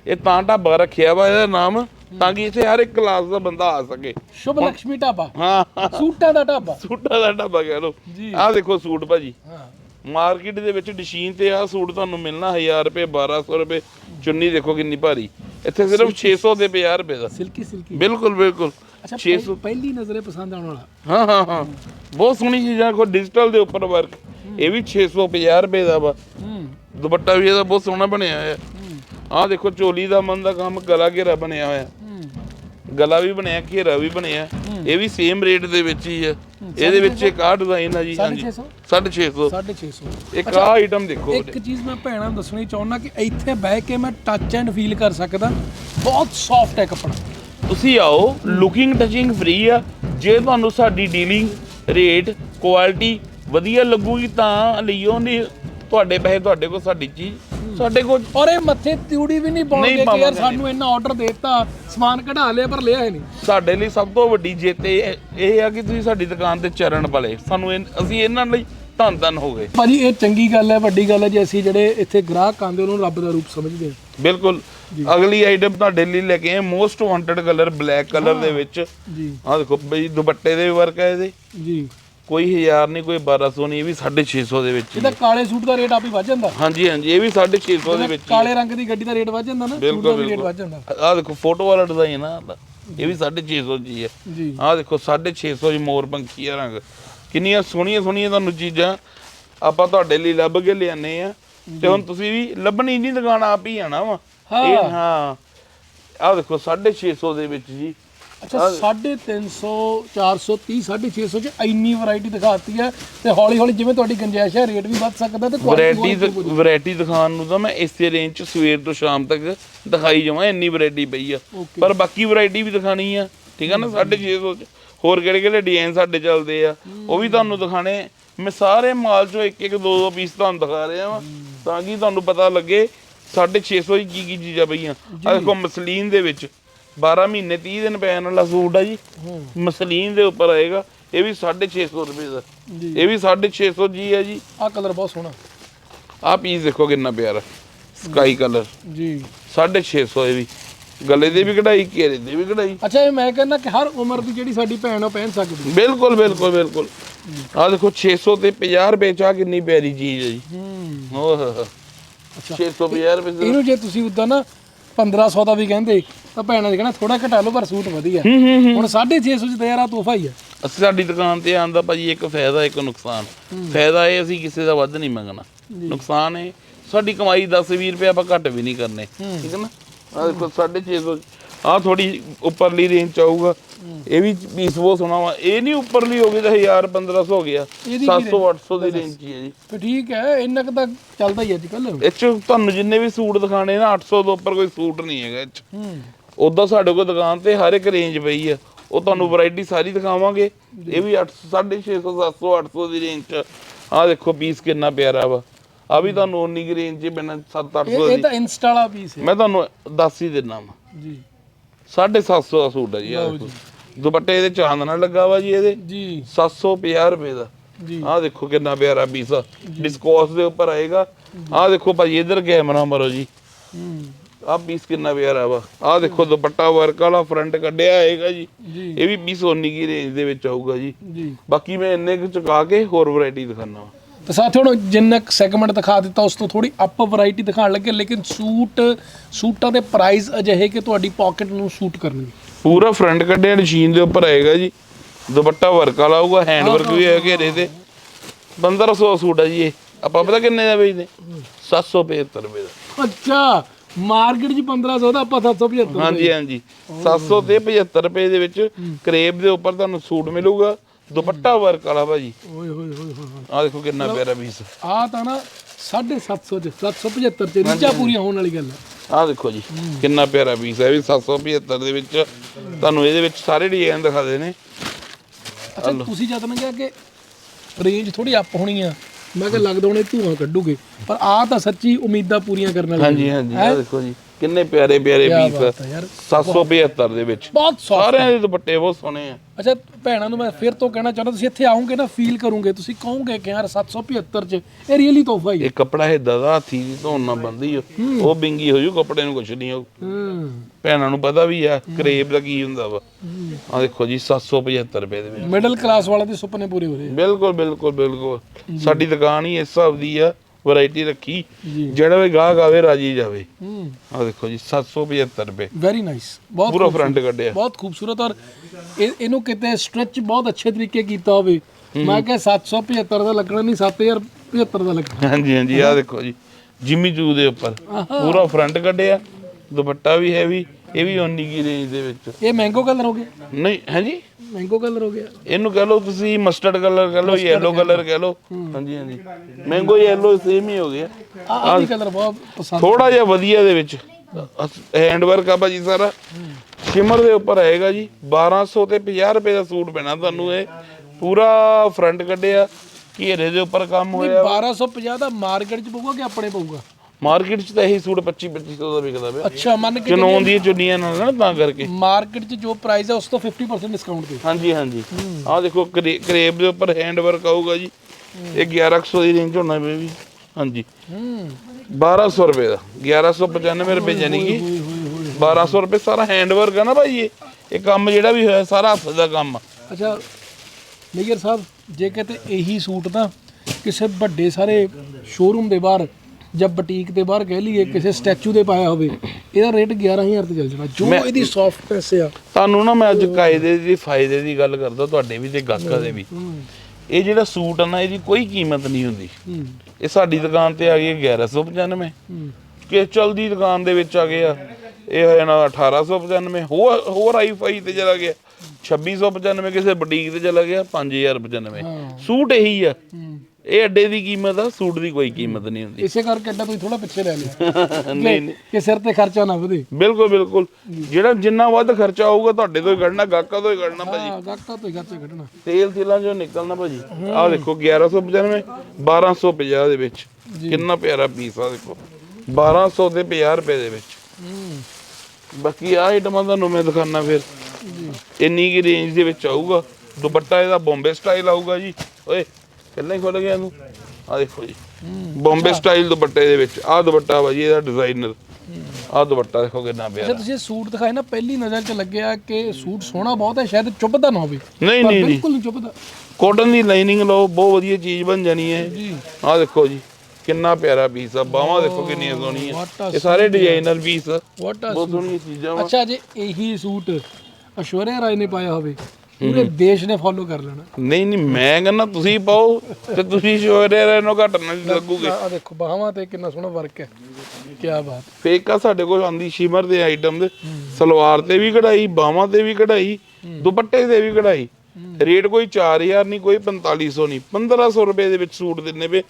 ਇਹ ਤਾਂ ਢਾਬਾ ਰੱਖਿਆ ਵਾ ਇਹਦਾ ਨਾਮ ਤਾਂ ਕਿ ਇੱਥੇ ਹਰ ਇੱਕ ਕਲਾਸ ਦਾ ਬੰਦਾ ਆ ਸਕੇ। ਸ਼ੁਭ ਲక్ష్ਮੀ ਢਾਬਾ। ਹਾਂ। ਸੂਟਾਂ ਦਾ ਢਾਬਾ। ਸੂਟਾਂ ਦਾ ਢਾਬਾ ਕਹਿ ਜੀ। ਆਹ ਦੇਖੋ ਸੂਟ ਭਾਜੀ। ਹਾਂ। ਮਾਰਕੀਟ ਦੇ ਵਿੱਚ ਡਿਸ਼ੀਨ ਤੇ ਆਹ ਸੂਟ ਤੁਹਾਨੂੰ ਮਿਲਣਾ 1000 ਰੁਪਏ 1200 ਰੁਪਏ। ਚੁੰਨੀ ਦੇਖੋ ਕਿੰਨੀ ਭਾਰੀ। ਇੱਥੇ ਸਿਰਫ 600 ਤੇ 50 ਰੁਪਏ ਦਾ। Silky silky. ਬਿਲਕੁਲ ਬਿਲਕੁਲ। ਅੱਛਾ 600 ਪਹਿ- ਪਹਿਲੀ ਨਜ਼ਰੇ ਪਸੰਦ ਆਉਣ ਵਾਲਾ। ਹਾਂ ਹਾਂ ਹਾਂ। ਬਹੁਤ ਸੋਹਣੀ ਚੀਜ਼ਾਂ ਕੋ ਡਿਜੀਟਲ ਦੇ ਉੱਪਰ ਵਰਕ ਇਹ ਵੀ 650 ਰੁਪਏ ਦਾ ਵਾ। ਹੂੰ। ਦੁਪੱਟਾ ਵੀ ਇਹਦਾ ਬਹੁਤ ਸੋਹਣਾ ਬਣਿਆ ਹੋਇਆ। ਆਹ ਦੇਖੋ ਚੋਲੀ ਦਾ ਮਨ ਦਾ ਕੰਮ ਗਲਾ ਘੇਰਾ ਬਣਿਆ ਹੋਇਆ। ਹੂੰ। ਗਲਾ ਵੀ ਬਣਿਆ ਘੇਰਾ ਵੀ ਬਣਿਆ। ਇਹ ਵੀ ਸੇਮ ਰੇਟ ਦੇ ਵਿੱਚ ਹੀ ਆ। ਇਹਦੇ ਵਿੱਚ ਇੱਕ ਆਹ ਡਿਜ਼ਾਈਨ ਆ ਜੀ ਹਾਂਜੀ। 650 650 650 ਇੱਕ ਆਹ ਆਈਟਮ ਦੇਖੋ ਇੱਕ ਚੀਜ਼ ਮੈਂ ਭੈਣਾਂ ਦੱਸਣੀ ਚਾਹੁੰਦਾ ਕਿ ਇੱਥੇ ਬਹਿ ਕੇ ਮੈਂ ਟੱਚ ਐਂਡ ਫੀਲ ਕਰ ਸਕਦਾ। ਬਹੁਤ ਸੌਫਟ ਹੈ ਕੱਪੜਾ। ਤੁਸੀਂ ਆਓ ਲੁਕਿੰਗ ਟਚਿੰਗ ਫ੍ਰੀ ਆ। ਜੇ ਤੁਹਾਨੂੰ ਸਾਡੀ ਡੀਲਿੰਗ ਰੇਟ ਕੁਆਲਿਟੀ ਵਧੀਆ ਲੱਗੂਗੀ ਤਾਂ ਲਈਓ ਨਹੀਂ ਤੁਹਾਡੇ ਪੈਸੇ ਤੁਹਾਡੇ ਕੋਲ ਸਾਡੀ ਚੀਜ਼ ਸਾਡੇ ਕੋਲ ਔਰ ਇਹ ਮੱਥੇ ਤਿਉੜੀ ਵੀ ਨਹੀਂ ਪਾਉਂਦੇ ਕਿ ਯਾਰ। ਸਾਨੂੰ ਇੰਨਾ ਆਰਡਰ ਦੇਤਾ ਸਮਾਨ ਕਢਾ ਲਿਆ ਪਰ ਲਿਆ ਹੀ ਨਹੀਂ। ਸਾਡੇ ਲਈ ਸਭ ਤੋਂ ਵੱਡੀ ਜਿੱਤ ਇਹ ਇਹ ਆ ਕਿ ਤੁਸੀਂ ਸਾਡੀ ਦੁਕਾਨ ਤੇ ਚਰਨ ਪਲੇ ਸਾਨੂੰ ਅਸੀਂ ਇਹਨਾਂ ਲਈ ਧੰਨ ਧੰਨ ਹੋ ਗਏ। ਭਾਜੀ ਇਹ ਚੰਗੀ ਗੱਲ ਹੈ ਵੱਡੀ ਗੱਲ ਹੈ ਜੇ ਅਸੀਂ ਜਿਹੜੇ ਇੱਥੇ ਗ੍ਰਾਹਕ ਆਂਦੇ ਉਹਨੂੰ ਰੱਬ ਦਾ ਰੂਪ ਸਮਝਦੇ ਹਾਂ। ਬਿਲਕੁਲ। ਅਗਲੀ ਆਈਟਮ ਤੁਹਾਡੇ ਲਈ ਲੈ ਕੇ ਆਏ most wanted colour black colour ਦੇ ਵਿੱਚ। ਜੀ। ਆਹ ਦੇਖੋ ਬਈ ਦੁਪੱਟੇ ਦੇ ਵਰਕ ਹੈ ਇਹਦੇ। ਜੀ। ਕੋਈ 1000 ਨਹੀਂ ਕੋਈ 1200 ਨਹੀਂ ਇਹ ਵੀ 650 ਦੇ ਵਿੱਚ ਹੀ ਇਹਦਾ ਕਾਲੇ ਸੂਟ ਦਾ ਰੇਟ ਆਪ ਹੀ ਵੱਧ ਜਾਂਦਾ। ਹਾਂਜੀ ਹਾਂਜੀ ਇਹ ਵੀ 650 ਦੇ ਵਿੱਚ ਹੀ ਕਾਲੇ ਰੰਗ ਦੀ ਗੱਡੀ ਦਾ ਰੇਟ ਵੱਧ ਜਾਂਦਾ ਨਾ ਸੂਟ ਦਾ ਵੀ ਰੇਟ ਵੱਧ ਜਾਂਦਾ। ਆਹ ਦੇਖੋ ਫੋਟੋ ਵਾਲਾ ਡਿਜ਼ਾਈਨ ਆ ਇਹਦਾ। ਇਹ ਵੀ 650 ਜੀ ਹੈ। ਜੀ। ਆਹ ਦੇਖੋ 650 ਜੀ ਮੋਰ ਪੰਖੀ ਆ ਰੰਗ। ਕਿੰਨੀਆਂ ਸੋਹਣੀਆਂ ਸੋਹਣੀਆਂ ਤੁਹਾਨੂੰ ਚੀਜ਼ਾਂ ਆਪਾਂ ਤੁਹਾਡੇ ਲਈ ਲੱਭ ਕੇ ਲਿਆਨੇ ਆ ਤੇ ਹੁਣ ਤੁਸੀਂ ਵੀ ਲੱਭਣੀ ਨਹੀਂ ਦੁਕਾਨ ਆਪ ਹੀ ਆਣਾ ਵਾ। ਹਾਂ। ਇਹ ਹਾਂ। ਆਹ ਦੇਖੋ 650 ਦੇ ਵਿੱਚ ਜੀ। ਅੱਛਾ 350 430 650 ਚ ਇੰਨੀ ਵੈਰਾਈਟੀ ਦਿਖਾਤੀ ਹੈ ਤੇ ਹੌਲੀ ਹੌਲੀ ਜਿਵੇਂ ਤੁਹਾਡੀ ਗੁੰਜਾਇਸ਼ ਹੈ ਰੇਟ ਵੀ ਵੱਧ ਸਕਦਾ ਤੇ ਵੈਰਾਈਟੀ ਵੈਰਾਈਟੀ ਦਿਖਾਉਣ ਨੂੰ ਤਾਂ ਮੈਂ ਇਸੇ ਰੇਂਜ ਚ ਸਵੇਰ ਤੋਂ ਸ਼ਾਮ ਤੱਕ ਦਿਖਾਈ ਜਾਵਾਂ ਇੰਨੀ ਵੈਰਾਈਟੀ ਪਈ ਆ. ਪਰ ਬਾਕੀ ਵੈਰਾਈਟੀ ਵੀ ਦਿਖਾਣੀ ਆ ਠੀਕ ਆ ਨਾ 650 ਚ। ਹੋਰ ਕਿਹੜੇ ਕਿਹੜੇ ਡਿਜ਼ਾਈਨ ਸਾਡੇ ਚੱਲਦੇ ਆ ਉਹ ਵੀ ਤੁਹਾਨੂੰ ਦਿਖਾਣੇ ਮੈਂ ਸਾਰੇ ਮਾਲ ਚੋਂ ਇੱਕ ਇੱਕ ਦੋ ਦੋ ਪੀਸ ਤੁਹਾਨੂੰ ਦਿਖਾ ਰਿਹਾ ਵਾਂ ਤਾਂ ਕਿ ਤੁਹਾਨੂੰ ਪਤਾ ਲੱਗੇ 650 ਚ ਕੀ ਕੀ ਚੀਜ਼ਾਂ ਪਈਆਂ। ਆ ਦੇਖੋ ਮਸਲੀਨ ਦੇ ਵਿੱਚ 12 ਮਹੀਨੇ 30 ਦਿਨ ਪੈਣ ਵਾਲਾ ਸੂਟ ਆ ਜੀ। ਮਸਲੀਨ ਦੇ ਉੱਪਰ ਆਏਗਾ। ਇਹ ਵੀ 650 ਰੁਪਏ ਦਾ। ਜੀ। ਇਹ ਵੀ 650 ਜੀ ਹੈ ਜੀ। ਆਹ ਕਲਰ ਬਹੁਤ ਸੋਹਣਾ। ਆਹ ਪੀਸ ਦੇਖੋ ਕਿੰਨਾ ਪਿਆਰਾ। ਸਕਾਈ ਕਲਰ ਜੀ। 650 ਇਹ ਵੀ। ਗਲੇ ਦੇ ਵੀ ਕਢਾਈ ਘੇਰੇ ਦੇ ਵੀ ਕਢਾਈ। ਅੱਛਾ ਇਹ ਮੈਂ ਕਹਿੰਦਾ ਕਿ ਹਰ ਉਮਰ ਦੀ ਜਿਹੜੀ ਸਾਡੀ ਭੈਣ ਉਹ ਪਹਿਨ ਸਕਦੀ ਬਿਲਕੁਲ ਬਿਲਕੁਲ ਬਿਲਕੁਲ। ਆਹ ਦੇਖੋ 600 ਤੇ 50 ਰੁਪਏ ਚ ਆ ਕਿੰਨੀ ਪਿਆਰੀ ਚੀਜ਼ ਹੈ ਜੀ। ਹੂੰ। ਓਹ 650 ਰੁਪਏ ਇਹਨੂੰ ਜੇ ਤੁਸੀਂ ਉਦਾਂ ਨਾ 1500 ਦਾ ਵੀ ਕਹਿੰਦੇ ਤਾਂ ਭੈਣਾਂ ਦੇ ਕਹਿਣਾ ਥੋੜਾ ਘਟਾ ਲਓ ਪਰ ਸੂਟ ਵਧੀਆ। ਹੂੰ ਹੂੰ ਹੂੰ। ਹੁਣ 650 ਚ ਤਾਂ ਯਾਰ ਆਹ ਤੋਹਫਾ ਹੀ ਆ। ਅਸੀਂ ਸਾਡੀ ਦੁਕਾਨ ਤੇ ਆਂਦਾ ਭਾਜੀ ਇੱਕ ਫਾਇਦਾ ਇੱਕ ਨੁਕਸਾਨ। ਫਾਇਦਾ ਇਹ ਅਸੀਂ ਕਿਸੇ ਦਾ ਵੱਧ ਨਹੀਂ ਮੰਗਣਾ। ਨੁਕਸਾਨ ਇਹ ਸਾਡੀ ਕਮਾਈ 10 20 ਰੁਪਏ ਆਪਾਂ ਘੱਟ ਵੀ ਨਹੀਂ ਕਰਨੇ। ਠੀਕ ਹੈ ਨਾ? ਆਹ ਦੇਖੋ 650 ਆਹ ਥੋੜੀ ਉੱਪਰਲੀ ਰੇਂਜ ਚ ਆਊਗਾ। ਇਹ ਵੀ ਪੀਸ ਬਹੁਤ ਸੋਹਣਾ ਵਾ। ਇਹ ਨਹੀਂ ਉੱਪਰਲੀ ਹੋ ਗਈ ਤਾਂ 1000 1500 ਹੋ ਗਿਆ। ਇਹਦੀ ਕੀ 700 800 ਦੀ ਰੇਂਜ ਚ ਹੀ ਹੈ ਜੀ। ਤੇ ਠੀਕ ਹੈ ਇੰਨਾ ਕੁ ਤਾਂ ਚੱਲਦਾ ਹੀ ਅੱਜ ਕੱਲ ਇਹ ਚ ਤੁਹਾਨੂੰ ਜਿੰਨੇ ਵੀ ਸੂਟ ਦਿਖਾਣੇ ਨਾ 800 ਤੋਂ ਉੱਪਰ ਕੋਈ ਸੂਟ ਨਹੀਂ ਹੈਗਾ ਇਹ ਚ। ਹੂੰ। ਉਦਾਂ ਸਾਡੇ ਕੋਲ ਦੁਕਾਨ ਤੇ ਹਰ ਇੱਕ ਰੇਂਜ ਪਈ ਆ। ਉਹ ਤੁਹਾਨੂੰ ਵੈਰਾਈਟੀ ਸਾਰੀ ਦਿਖਾਵਾਂਗੇ। ਇਹ ਵੀ 800 650 700 800 ਦੀ ਰੇਂਜ ਚ। ਆਹ ਦੇਖੋ ਪੀਸ ਕਿੰਨਾ ਪਿਆਰਾ ਵਾ। ਆ ਵੀ ਤੁਹਾਨੂੰ ਉਨੀ ਕੀ ਰੇਂਜ ਚ ਬਿਨਾਂ 7 800 ਇਹ ਦੀ। ਤਾਂ ਇੰਸਟਾ ਵਾਲਾ ਪੀਸ ਹੈ। ਮੈਂ ਤੁਹਾਨੂੰ ਦੱਸ ਹੀ ਦਿੰਦਾ ਵਾ। ਜੀ। 750 ਦਾ ਸੂਟ ਹੈ ਜੀ ਦੇਖੋ। ਦੁਪੱਟੇ ਇਹਦੇ ਚਾਂਦਨਾ ਲੱਗਾ ਵਾ ਜੀ ਇਹਦੇ। ਜੀ। 750 ਰੁਪਏ ਦਾ। ਜੀ। ਆਹ ਦੇਖੋ ਕਿੰਨਾ ਪਿਆਰਾ ਪੀਸ ਆ। ਡਿਸਕੋਸ ਦੇ ਉੱਪਰ ਆਏਗਾ। ਆਹ ਦੇਖੋ ਭਾਜੀ ਇਧਰ ਕੈਮਰਾ ਮਾਰੋ ਜੀ। ਹੂੰ। ਆਹ ਪੀਸ ਕਿੰਨਾ ਪਿਆਰਾ ਵਾ। ਆਹ ਦੇਖੋ ਦੁਪੱਟਾ ਵਰਕ ਵਾਲਾ ਫਰੰਟ ਕੱਢਿਆ ਆਏਗਾ ਜੀ। ਇਹ ਵੀ ਪੀਸ ਉਨੀ ਕੀ ਰੇਂਜ ਦੇ ਵਿੱਚ ਆਊਗਾ ਜੀ। ਬਾਕੀ ਮੈਂ ਇੰਨੇ ਕੁ ਚੁਕਾ ਕੇ ਹੋਰ ਵੈਰਾਈਟੀ ਦਿਖਾਣਾ ਵਾ। ਤਾਂ ਸਾਥੀਓ ਹੁਣ ਜਿੰਨਾ ਸੈਗਮੈਂਟ ਦਿਖਾ ਦਿੱਤਾ ਉਸ ਤੋਂ ਥੋੜੀ ਅਪ ਵੈਰਾਈਟੀ ਦਿਖਾਉਣ ਲੱਗੇ ਲੇਕਿਨ ਸੂਟ ਸੂਟਾਂ ਦੇ ਪ੍ਰਾਈਸ ਅਜਿਹੇ ਕਿ ਤੁਹਾਡੀ ਪਾਕਟ ਨੂੰ ਸੂਟ ਕਰਨਗੇ। ਪੂਰਾ ਫਰੰਟ ਕੱਢਿਆ ਮਸ਼ੀਨ ਦੇ ਉੱਪਰ ਆਏਗਾ ਜੀ। ਦੁਪੱਟਾ ਵਰਕ ਵਾਲਾ ਆਊਗਾ ਹੈਂਡ ਵਰਕ ਵੀ ਹੈ ਘੇਰੇ ਤੇ। 1500 ਸੂਟ ਹੈ ਜੀ ਇਹ। ਆਪਾਂ ਪਤਾ ਕਿੰਨੇ ਦਾ ਵੇਚਦੇ? 775 ਰੁਪਏ ਦਾ। ਅੱਛਾ। ਮਾਰਕੀਟ 'ਚ 1500 ਦਾ ਆਪਾਂ 775 ਹਾਂਜੀ ਹਾਂਜੀ। 700 ਤੇ 75 ਰੁਪਏ ਦੇ ਵਿੱਚ ਕਰੇਬ ਦੇ ਉੱਪਰ ਤੁਹਾਨੂੰ ਸੂਟ ਮਿਲੂਗਾ ਦੁਪੱਟਾ ਵਰਕ ਵਾਲਾ ਭਾਜੀ। ਓਏ ਹੋਏ ਹੋਏ ਹੋਏ ਆਹ ਦੇਖੋ ਕਿੰਨਾ ਪਿਆਰਾ ਪੀਸ ਆ ਤਾਂ ਨਾ 750 ਚ 775 ਚ ਰੀਚਾ ਪੂਰੀਆਂ ਹੋਣ ਵਾਲੀ ਗੱਲ ਹੈ। ਆਹ ਦੇਖੋ ਜੀ ਕਿੰਨਾ ਪਿਆਰਾ ਪੀਸ ਹੈ ਵੀ 775 ਦੇ ਵਿੱਚ। ਤੁਹਾਨੂੰ ਇਹਦੇ ਵਿੱਚ ਸਾਰੇ ਡਿਜ਼ਾਈਨ ਦਿਖਾ ਦੇ ਨੇ ਅੱਛਾ ਤੁਸੀਂ ਜਦ ਮੈਂ ਕਿਹਾ ਕਿ ਰੇਂਜ ਥੋੜੀ ਅਪ ਹੋਣੀ ਆ ਮੈਂ ਕਿਹਾ ਲੱਗਦਾ ਉਹਨੇ ਧੂਆਂ ਕੱਢੂਗੇ। ਪਰ ਆ ਤਾਂ ਸੱਚੀ ਉਮੀਦਾਂ ਪੂਰੀਆਂ ਕਰਨ ਵਾਲੀ ਹਾਂਜੀ ਹਾਂਜੀ ਆ ਦੇਖੋ ਜੀ ਕਿੰਨੇ ਪਿਆਰੇ ਪਿਆਰੇ ਕਿਆ ਪੀਸ ਬਾਤ ਹੈ ਯਾਰ। 775 ਦੇ ਵਿੱਚ। ਬਹੁਤ ਸੌਫਟ ਸਾਰਿਆਂ ਦੇ ਦੁਪੱਟੇ ਬਹੁਤ ਸੋਹਣੇ ਆ। ਅੱਛਾ ਭੈਣਾਂ ਨੂੰ ਮੈਂ ਫਿਰ ਤੋਂ ਕਹਿਣਾ ਚਾਹੁੰਦਾ ਤੁਸੀਂ ਇੱਥੇ ਆਓਗੇ ਨਾ ਫੀਲ ਕਰੋਗੇ ਤੁਸੀਂ ਕਹੋਗੇ ਕਿ ਯਾਰ 775 ਚ ਇਹ ਰੀਅਲੀ ਤੋਹਫਾ ਹੀ ਹੈ। ਇਹ ਕੱਪੜਾ ਏਦਾਂ ਦਾ ਹੱਥੀ ਦੀ ਧੋਣ ਨਾਲ ਬੰਦੀ ਉਹ ਬਿੰਗੀ ਹੋ ਜੂ ਕੱਪੜੇ ਨੂੰ ਕੁਛ ਨਹੀਂ ਹੋ ਹੂੰ। ਭੈਣਾਂ ਨੂੰ ਪਤਾ ਵੀ ਆ ਕਰੇਬ ਦਾ ਕੀ ਹੁੰਦਾ ਵਾ। ਆ ਦੇਖੋ ਜੀ 775 ਰੁਪਏ ਦੇ ਵਿੱਚ। ਮਿਡਲ ਕਲਾਸ ਵਾਲਿਆਂ ਦੇ ਸੁਪਨੇ ਪੂਰੇ ਹੋ ਰਹੇ ਆ। ਬਿਲਕੁਲ ਬਿਲਕੁਲ ਬਿਲਕੁਲ। ਸਾਡੀ ਦੁਕਾਨ ਹੀ ਇਸ ਹਿਸਾਬ ਦੀ ਆ ਵੈਰਾਈਟੀ ਰੱਖੀ। ਜੀ। ਜਿਹੜਾ ਵੀ ਗਾਹਕ ਆਵੇ ਰਾਜੀ ਜਾਵੇ। ਹੂੰ। ਆ ਦੇਖੋ ਜੀ 775 ਰੁਪਏ। ਵੈਰੀ ਨਾਈਸ ਬਹੁਤ ਪੂਰਾ ਫਰੰਟ ਕੱਢਿਆ। ਬਹੁਤ ਖੂਬਸੂਰਤ ਔਰ ਇਹ ਇਹਨੂੰ ਕਿਤੇ ਸਟ੍ਰੈਚ ਬਹੁਤ ਅੱਛੇ ਤਰੀਕੇ ਕੀਤਾ ਹੋਵੇ। ਮੈਂ ਕਿਹਾ 775 ਦਾ ਲੱਗਣਾ ਨਹੀਂ 7075 ਦਾ ਲੱਗਣਾ। ਹਾਂਜੀ ਹਾਂਜੀ ਆ ਦੇਖੋ ਜੀ ਜਿਮੀ ਚੂ ਦੇ ਉੱਪਰ। ਪੂਰਾ ਫਰੰਟ ਕੱਢਿਆ। ਦੁਪੱਟਾ ਵੀ ਹੈਵੀ ਇਹ ਵੀ 19 ਕੀ ਰੇਂਜ ਦੇ ਵਿੱਚ। ਇਹ ਮੈਂਗੋ ਕਲਰ ਹੋ ਗਿਆ? ਨਹੀਂ ਹਾਂਜੀ? ਮੈਂਗੋ ਕਲਰ ਹੋ ਗਿਆ। ਇਹਨੂੰ ਕਹ ਲਓ ਤੁਸੀਂ ਮਸਟਰਡ ਕਲਰ ਕਹ ਲਓ ਯੈਲੋ ਕਲਰ ਕਹ ਲਓ। ਹਾਂਜੀ ਹਾਂਜੀ। ਮੈਂਗੋ ਯੈਲੋ ਸੇਮ ਹੀ ਹੋ ਗਿਆ। ਆ ਆ ਵੀ ਕਲਰ ਬਹੁਤ ਪਸੰਦ। ਥੋੜਾ ਜਿਹਾ ਵਧੀਆ ਦੇ ਵਿੱਚ। ਹੈਂਡ ਵਰਕ ਆ ਭਾਜੀ ਸਾਰਾ। ਸ਼ਿਮਰ ਦੇ ਉੱਪਰ ਆਏਗਾ ਜੀ। 1200 ਤੇ 50 ਰੁਪਏ ਦਾ ਸੂਟ ਪੈਣਾ ਤੁਹਾਨੂੰ ਇਹ। ਪੂਰਾ ਫਰੰਟ ਕੱਢਿਆ। ਘੇਰੇ ਦੇ ਉੱਪਰ ਕੰਮ ਹੋਇਆ। 1250 ਦਾ ਮਾਰਕੀਟ ਚ ਪਊਗਾ ਕਿ ਆਪਣੇ ਪਊਗਾ? ਮਾਰਕੀਟ 'ਚ ਤਾਂ ਇਹੀ ਸੂਟ 25 2500 ਦਾ ਵਿਕਦਾ ਪਿਆ। ਅੱਛਾ ਮੰਨ ਕੇ ਚਨੋਂ ਦੀਆਂ ਚੁੰਨੀਆਂ ਨਾਲ ਨਾ ਤਾਂ ਕਰਕੇ। ਮਾਰਕੀਟ 'ਚ ਜੋ ਪ੍ਰਾਈਸ ਹੈ ਉਸ ਤੋਂ 50% ਡਿਸਕਾਊਂਟ ਤੇ ਹਾਂਜੀ ਹਾਂਜੀ। ਆਹ ਦੇਖੋ ਕਰੇ- ਕਰੇਬ ਦੇ ਉੱਪਰ ਹੈਂਡ ਵਰਕ ਆਊਗਾ ਜੀ। ਇਹ 1100 ਦੀ ਰੇਂਜ ਹੋਣਾ ਬੇਬੀ ਹਾਂਜੀ। ਹੂੰ। 1200 ਰੁਪਏ ਦਾ। 1195 ਰੁਪਏ ਜਾਨੀ ਕਿ 1200 ਰੁਪਏ ਸਾਰਾ ਹੈਂਡ ਵਰਕ ਆ ਨਾ ਭਾਈ ਇਹ। ਇਹ ਕੰਮ ਜਿਹੜਾ ਵੀ ਹੋਇਆ ਸਾਰਾ ਹੱਥ ਦਾ ਕੰਮ ਆ। ਅੱਛਾ ਮੇਜਰ ਸਾਹਿਬ ਜੇ ਕਿਤੇ ਇਹੀ ਸੂਟ ਤਾਂ ਕਿਸੇ ਵੱਡੇ ਸਾਰੇ ਸ਼ੋਰੂਮ ਦੇ ਬਾਹਰ ਜਾਂ ਬੁਟੀਕ ਦੇ ਬਾਹਰ ਕਹਿ ਲਈਏ ਕਿਸੇ ਸਟੈਚੂ ਦੇ ਪਾਇਆ ਹੋਵੇ ਇਹਦਾ ਰੇਟ 11000 ਤੇ ਚੱਲ ਜਾਣਾ ਜੋ ਇਹਦੀ ਸੌਫਟਨੈਸ ਆ। ਤੁਹਾਨੂੰ ਨਾ ਮੈਂ ਅੱਜ ਕਾਇਦੇ ਦੀ ਫਾਇਦੇ ਦੀ ਗੱਲ ਕਰਦਾ ਤੁਹਾਡੇ ਵੀ ਤੇ ਗਾਹਕਾਂ ਦੇ ਵੀ। ਇਹ ਜਿਹੜਾ ਸੂਟ ਆ ਨਾ ਇਹਦੀ ਕੋਈ ਕੀਮਤ ਨਹੀਂ ਹੁੰਦੀ। ਹੂੰ। ਇਹ ਸਾਡੀ ਦੁਕਾਨ ਤੇ ਆ ਗਈ 1195 ਹੂੰ। ਕਿ ਚਲਦੀ ਦੁਕਾਨ ਦੇ ਵਿੱਚ ਆ ਗਿਆ ਇਹ ਹੋ ਜਾਣਾ 1895 ਹੋਰ ਹੋਰ ਹਾਈ ਫਾਈ ਤੇ ਚਲਾ ਗਿਆ। 2695 ਕਿਸੇ ਬੁਟੀਕ ਤੇ ਚਲਾ ਗਿਆ 5095 ਹਾਂ। ਸੂਟ ਇਹੀ ਆ। ਹੂੰ। ਇਹ ਅੱਡੇ ਦੀ ਕੀਮਤ ਆ ਸੂਟ ਦੀ ਕੋਈ ਕੀਮਤ ਨਹੀਂ ਹੁੰਦੀ। ਇਸੇ ਕਰਕੇ ਅੱਡਾ ਤੁਸੀਂ ਥੋੜਾ ਪਿੱਛੇ ਲੈ ਲਿਆ। <laughs> ਨਹੀਂ ਨਹੀਂ। ਕਿ ਸਿਰ ਤੇ ਖਰਚਾ ਨਾ ਵਧੇ। ਬਿਲਕੁਲ ਬਿਲਕੁਲ। ਜਿਹੜਾ ਜਿੰਨਾ ਵੱਧ ਖਰਚਾ ਆਊਗਾ ਤੁਹਾਡੇ ਤੋਂ ਹੀ ਕੱਢਣਾ ਗਾਹਕਾਂ ਤੋਂ ਹੀ ਕੱਢਣਾ ਭਾਜੀ। ਹਾਂ ਗਾਟਾ ਤੋਂ ਹੀ ਖਰਚਾ ਕੱਢਣਾ। ਤੇਲ ਤੇਲਾਂ ਚੋਂ ਨਿਕਲਣਾ ਭਾਜੀ। ਆਹ ਦੇਖੋ 1195 1250 ਦੇ ਵਿੱਚ। ਕਿੰਨਾ ਪਿਆਰਾ ਪੀਸ ਆ ਦੇਖੋ। 1200 ਤੇ 50 ਰੁਪਏ ਦੇ ਵਿੱਚ। ਬਾਕੀ ਆ ਆਈਟਮਾਂ ਤੁਹਾਨੂੰ ਮੈਂ ਦਿਖਾਣਾ ਫਿਰ। ਇੰਨੀ ਕੀ ਰੇਂਜ ਦੇ ਵਿੱਚ ਆਊਗਾ। ਦੁਪੱਟਾ ਇਹਦਾ ਬੰਬੇ ਸਟਾਈਲ ਆਊਗਾ ਜੀ। ਓਏ ਪਹਿਲਾਂ ਹੀ ਖੁੱਲ ਗਿਆ ਇਹਨੂੰ। ਆ ਦੇਖੋ ਜੀ। ਬੰਬੇ ਸਟਾਈਲ ਦੁਪੱਟੇ ਦੇ ਵਿੱਚ। ਆਹ ਦੁਪੱਟਾ ਵਾ ਜੀ ਇਹਦਾ ਡਿਜ਼ਾਈਨਰ ਆਹ ਦੁਪੱਟਾ ਦੇਖੋ ਕਿੰਨਾ ਅੱਛਾ ਪਿਆਰਾ ਤੁਸੀਂ ਇਹ ਸੂਟ ਦਿਖਾਏ ਨਾ ਪਹਿਲੀ ਨਜ਼ਰ 'ਚ ਲੱਗਿਆ ਕਿ ਸੂਟ ਸੋਹਣਾ ਬਹੁਤ ਹੈ ਸ਼ਾਇਦ ਚੁੱਭਦਾ ਨਾ ਹੋਵੇ। ਨਹੀਂ ਪਰ ਨਹੀਂ ਨਹੀਂ। ਬਿਲਕੁਲ ਨਹੀਂ ਚੁੱਭਦਾ। ਕਾਟਨ ਦੀ ਲਾਈਨਿੰਗ ਲਓ ਬਹੁਤ ਵਧੀਆ ਚੀਜ਼ ਬਣ ਜਾਣੀ ਹੈ। ਆਹ ਦੇਖੋ ਜੀ ਕਿੰਨਾ ਪਿਆਰਾ ਪੀਸ ਆ। ਬਾਹਾਂ ਦੇਖੋ ਕਿੰਨੀਆਂ ਸੋਹਣੀਆਂ। What a ਇਹ ਸਾਰੇ ਡਿਜ਼ਾਈਨਰ ਪੀਸ ਆ। ਵਾਟ ਆ ਬਹੁਤ ਸੋਹਣੀਆਂ ਚੀਜ਼ਾਂ ਵਾ। ਅੱਛਾ ਜੇ ਇਹੀ ਸੂਟ ਅਸ਼ਵਰਿਆ ਰਾਏ ਨੇ ਪਾਇਆ ਹੋਵੇ ਪੂਰੇ ਦੇਸ਼ ਨੇ ਫੋਲੋ ਕਰ ਲੈਣਾ। ਨਹੀਂ ਨਹੀਂ ਮੈਂ ਕਹਿੰਦਾ ਤੁਸੀਂ ਪਾਓ ਤੇ ਤੁਸੀਂ ਸ਼ੋਰੇ ਰਹਿ ਨੂੰ ਘੱਟ ਨਾ ਲੱਗੂਗੇ। ਆ ਦੇਖੋ ਬਾਹਾਂ ਤੇ ਕਿੰਨਾ ਸੋਹਣਾ ਵਰਕ ਹੈ। ਕੀ ਬਾਤ। ਫੇਕ ਆ ਸਾਡੇ ਕੋਲ ਆਂਦੀ ਸ਼ਿਮਰ ਦੇ ਆਈਟਮ ਦੇ। ਸਲਵਾਰ ਤੇ ਵੀ ਕਢਾਈ ਬਾਹਾਂ ਤੇ ਵੀ ਕਢਾਈ ਦੁਪੱਟੇ ਤੇ ਵੀ ਕਢਾਈ। ਰੇਟ ਕੋਈ 4000 ਨਹੀਂ ਕੋਈ 4500 ਨਹੀਂ। 1500 ਰੁਪਏ ਦੇ ਵਿੱਚ ਸੂਟ ਦਿੰਨੇ ਪਏ।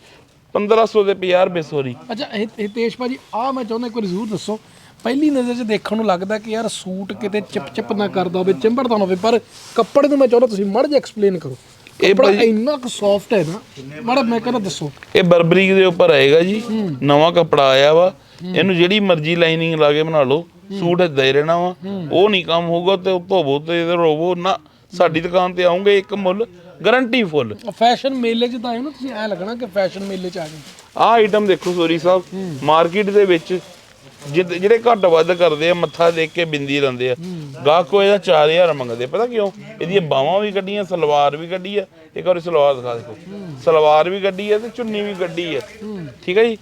1500 ਦੇ 50 ਰੁਪਏ ਸੋਰੀ ਅੱਛਾ ਇਹ ਹਿਤੇਸ਼ ਭਾਜੀ ਆ ਮੈਂ ਚਾਹੁੰਦਾ ਇੱਕ ਵਾਰੀ ਜ਼ਰੂਰ ਦੱਸੋ। ਪਹਿਲੀ ਨਜ਼ਰ 'ਚ ਦੇਖਣ ਨੂੰ ਲੱਗਦਾ ਕਿ ਯਾਰ ਸੂਟ ਕਿਤੇ ਚਿਪ ਚਿਪ ਨਾ ਕਰਦਾ ਹੋਵੇ ਚਿੰਬੜਦਾ ਨਾ ਹੋਵੇ ਪਰ ਕੱਪੜੇ ਨੂੰ ਮੈਂ ਚਾਹੁੰਦਾ ਤੁਸੀਂ ਮੜ ਜਿਹਾ ਐਕਸਪਲੇਨ ਕਰੋ। ਇਹ ਕੱਪੜਾ ਇੰਨਾ ਕੁ ਸੌਫਟ ਹੈ ਨਾ ਮੜਾ ਮੈਂ ਕਹਿੰਦਾ ਦੱਸੋ। ਇਹ ਬਰਬਰੀ ਦੇ ਉੱਪਰ ਆਏਗਾ ਜੀ ਨਵਾਂ ਕੱਪੜਾ ਆਇਆ ਵਾ ਇਹਨੂੰ ਜਿਹੜੀ ਮਰਜ਼ੀ ਲਾਈਨਿੰਗ ਲਾ ਕੇ ਬਣਾ ਲਓ ਸੂਟ ਏਦਾਂ ਹੀ ਰਹਿਣਾ ਵਾ ਉਹ ਨਹੀਂ ਕੰਮ ਹੋਊਗਾ ਤੇ ਧੋਵੋ ਤੇ ਰੋਵੋ ਨਾ ਸਾਡੀ ਦੁਕਾਨ ਤੇ ਆਉਂਗੇ ਇੱਕ ਮੁੱਲ ਗਾਰੰਟੀ ਫੁੱਲ ਫੈਸ਼ਨ ਮੇਲੇ 'ਚ ਤਾਂ ਆਏ ਨਾ ਤੁਸੀਂ ਐ ਲੱਗਣਾ ਕਿ ਫੈਸ਼ਨ ਮੇਲੇ 'ਚ ਆ ਗਏ। ਆਹ ਆਈਟਮ ਦੇਖੋ ਸੋਰੀ ਸਾਹਿਬ ਮਾਰਕੀਟ ਦੇ ਵਿੱਚ ਜਿਹ- ਜਿਹੜੇ ਘੱਟ ਵੱਧ ਕਰਦੇ ਆ ਮੱਥਾ ਦੇਖ ਕੇ ਬਿੰਦੀ ਲੈਂਦੇ ਆ। ਗਾਹਕ ਕੋ ਇਹਦਾ 4000 ਮੰਗਦੇ ਪਤਾ ਕਿਉਂ? ਇਹਦੀਆਂ ਬਾਹਾਂ ਵੀ ਕੱਢੀਆਂ ਸਲਵਾਰ ਵੀ ਕੱਢੀ ਆ। ਇੱਕ ਵਾਰੀ ਸਲਵਾਰ ਦਿਖਾ ਦੇਖੋ। ਸਲਵਾਰ ਵੀ ਕੱਢੀ ਆ ਤੇ ਚੁੰਨੀ ਵੀ ਕੱਢੀ ਆ। ਠੀਕ ਹੈ ਜੀ?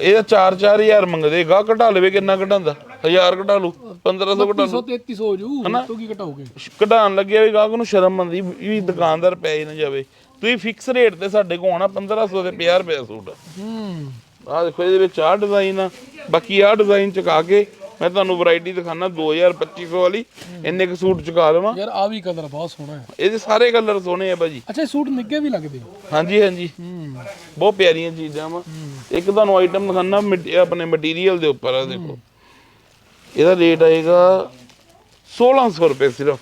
ਇਹਦਾ 4-4000 ਮੰਗਦੇ ਗਾਹ ਘਟਾ ਲਵੇ ਕਿੰਨਾ ਘਟਾਉਂਦਾ? 1000 ਘਟਾ ਲੂ 1500 ਘਟਾ 300 3300 ਹੋ ਜੂ। ਤੂੰ ਕੀ ਘਟਾਓਗੇ? ਕਢਾਣ ਲੱਗਿਆ ਵੀ ਗਾਹਕ ਨੂੰ ਸ਼ਰਮ ਆਉਂਦੀ ਵੀ ਦੁਕਾਨਦਾਰ ਪੈ ਹੀ ਨਾ ਜਾਵੇ। ਤੁਸੀਂ ਫਿਕਸ ਰੇਟ ਤੇ ਸਾਡੇ ਕੋਲ ਆਉਣਾ 1500 ਤੇ 50 ਰੁਪਏ ਦਾ ਸੂਟ ਹੂੰ। ਆਹ ਦੇਖੋ ਇਹਦੇ ਵਿੱਚ ਆਹ ਡਿਜ਼ਾਈਨ ਆ। ਬਾਕੀ ਆਹ ਡਿਜ਼ਾਈਨ ਚਕਾ ਕੇ ਮੈਂ ਤੁਹਾਨੂੰ ਵੈਰਾਈਟੀ ਦਿਖਾਣਾ 2250 ਵਾਲੀ। ਇੰਨੇ ਕੁ ਸੂਟ ਚੁਕਾ ਲਵਾਂ ਯਾਰ ਆ ਵੀ ਕਲਰ ਬਹੁਤ ਸੋਹਣਾ ਹੈ। ਇਹਦੇ ਸਾਰੇ ਕਲਰ ਸੋਹਣੇ ਆ ਭਾਜੀ। ਅੱਛਾ ਇਹ ਸੂਟ ਨਿੱਗੇ ਵੀ ਲੱਗਦੇ ਹਾਂਜੀ ਹਾਂਜੀ। ਬਹੁਤ ਪਿਆਰੀਆਂ ਚੀਜ਼ਾਂ ਵਾ। ਇੱਕ ਤੁਹਾਨੂੰ ਆਈਟਮ ਦਿਖਾਣਾ ਆਪਣੇ ਮਟੀਰੀਅਲ ਦੇ ਉੱਪਰ ਆ ਦੇਖੋ। ਇਹਦਾ ਰੇਟ ਆਏਗਾ 1600 ਰੁਪਏ ਸਿਰਫ।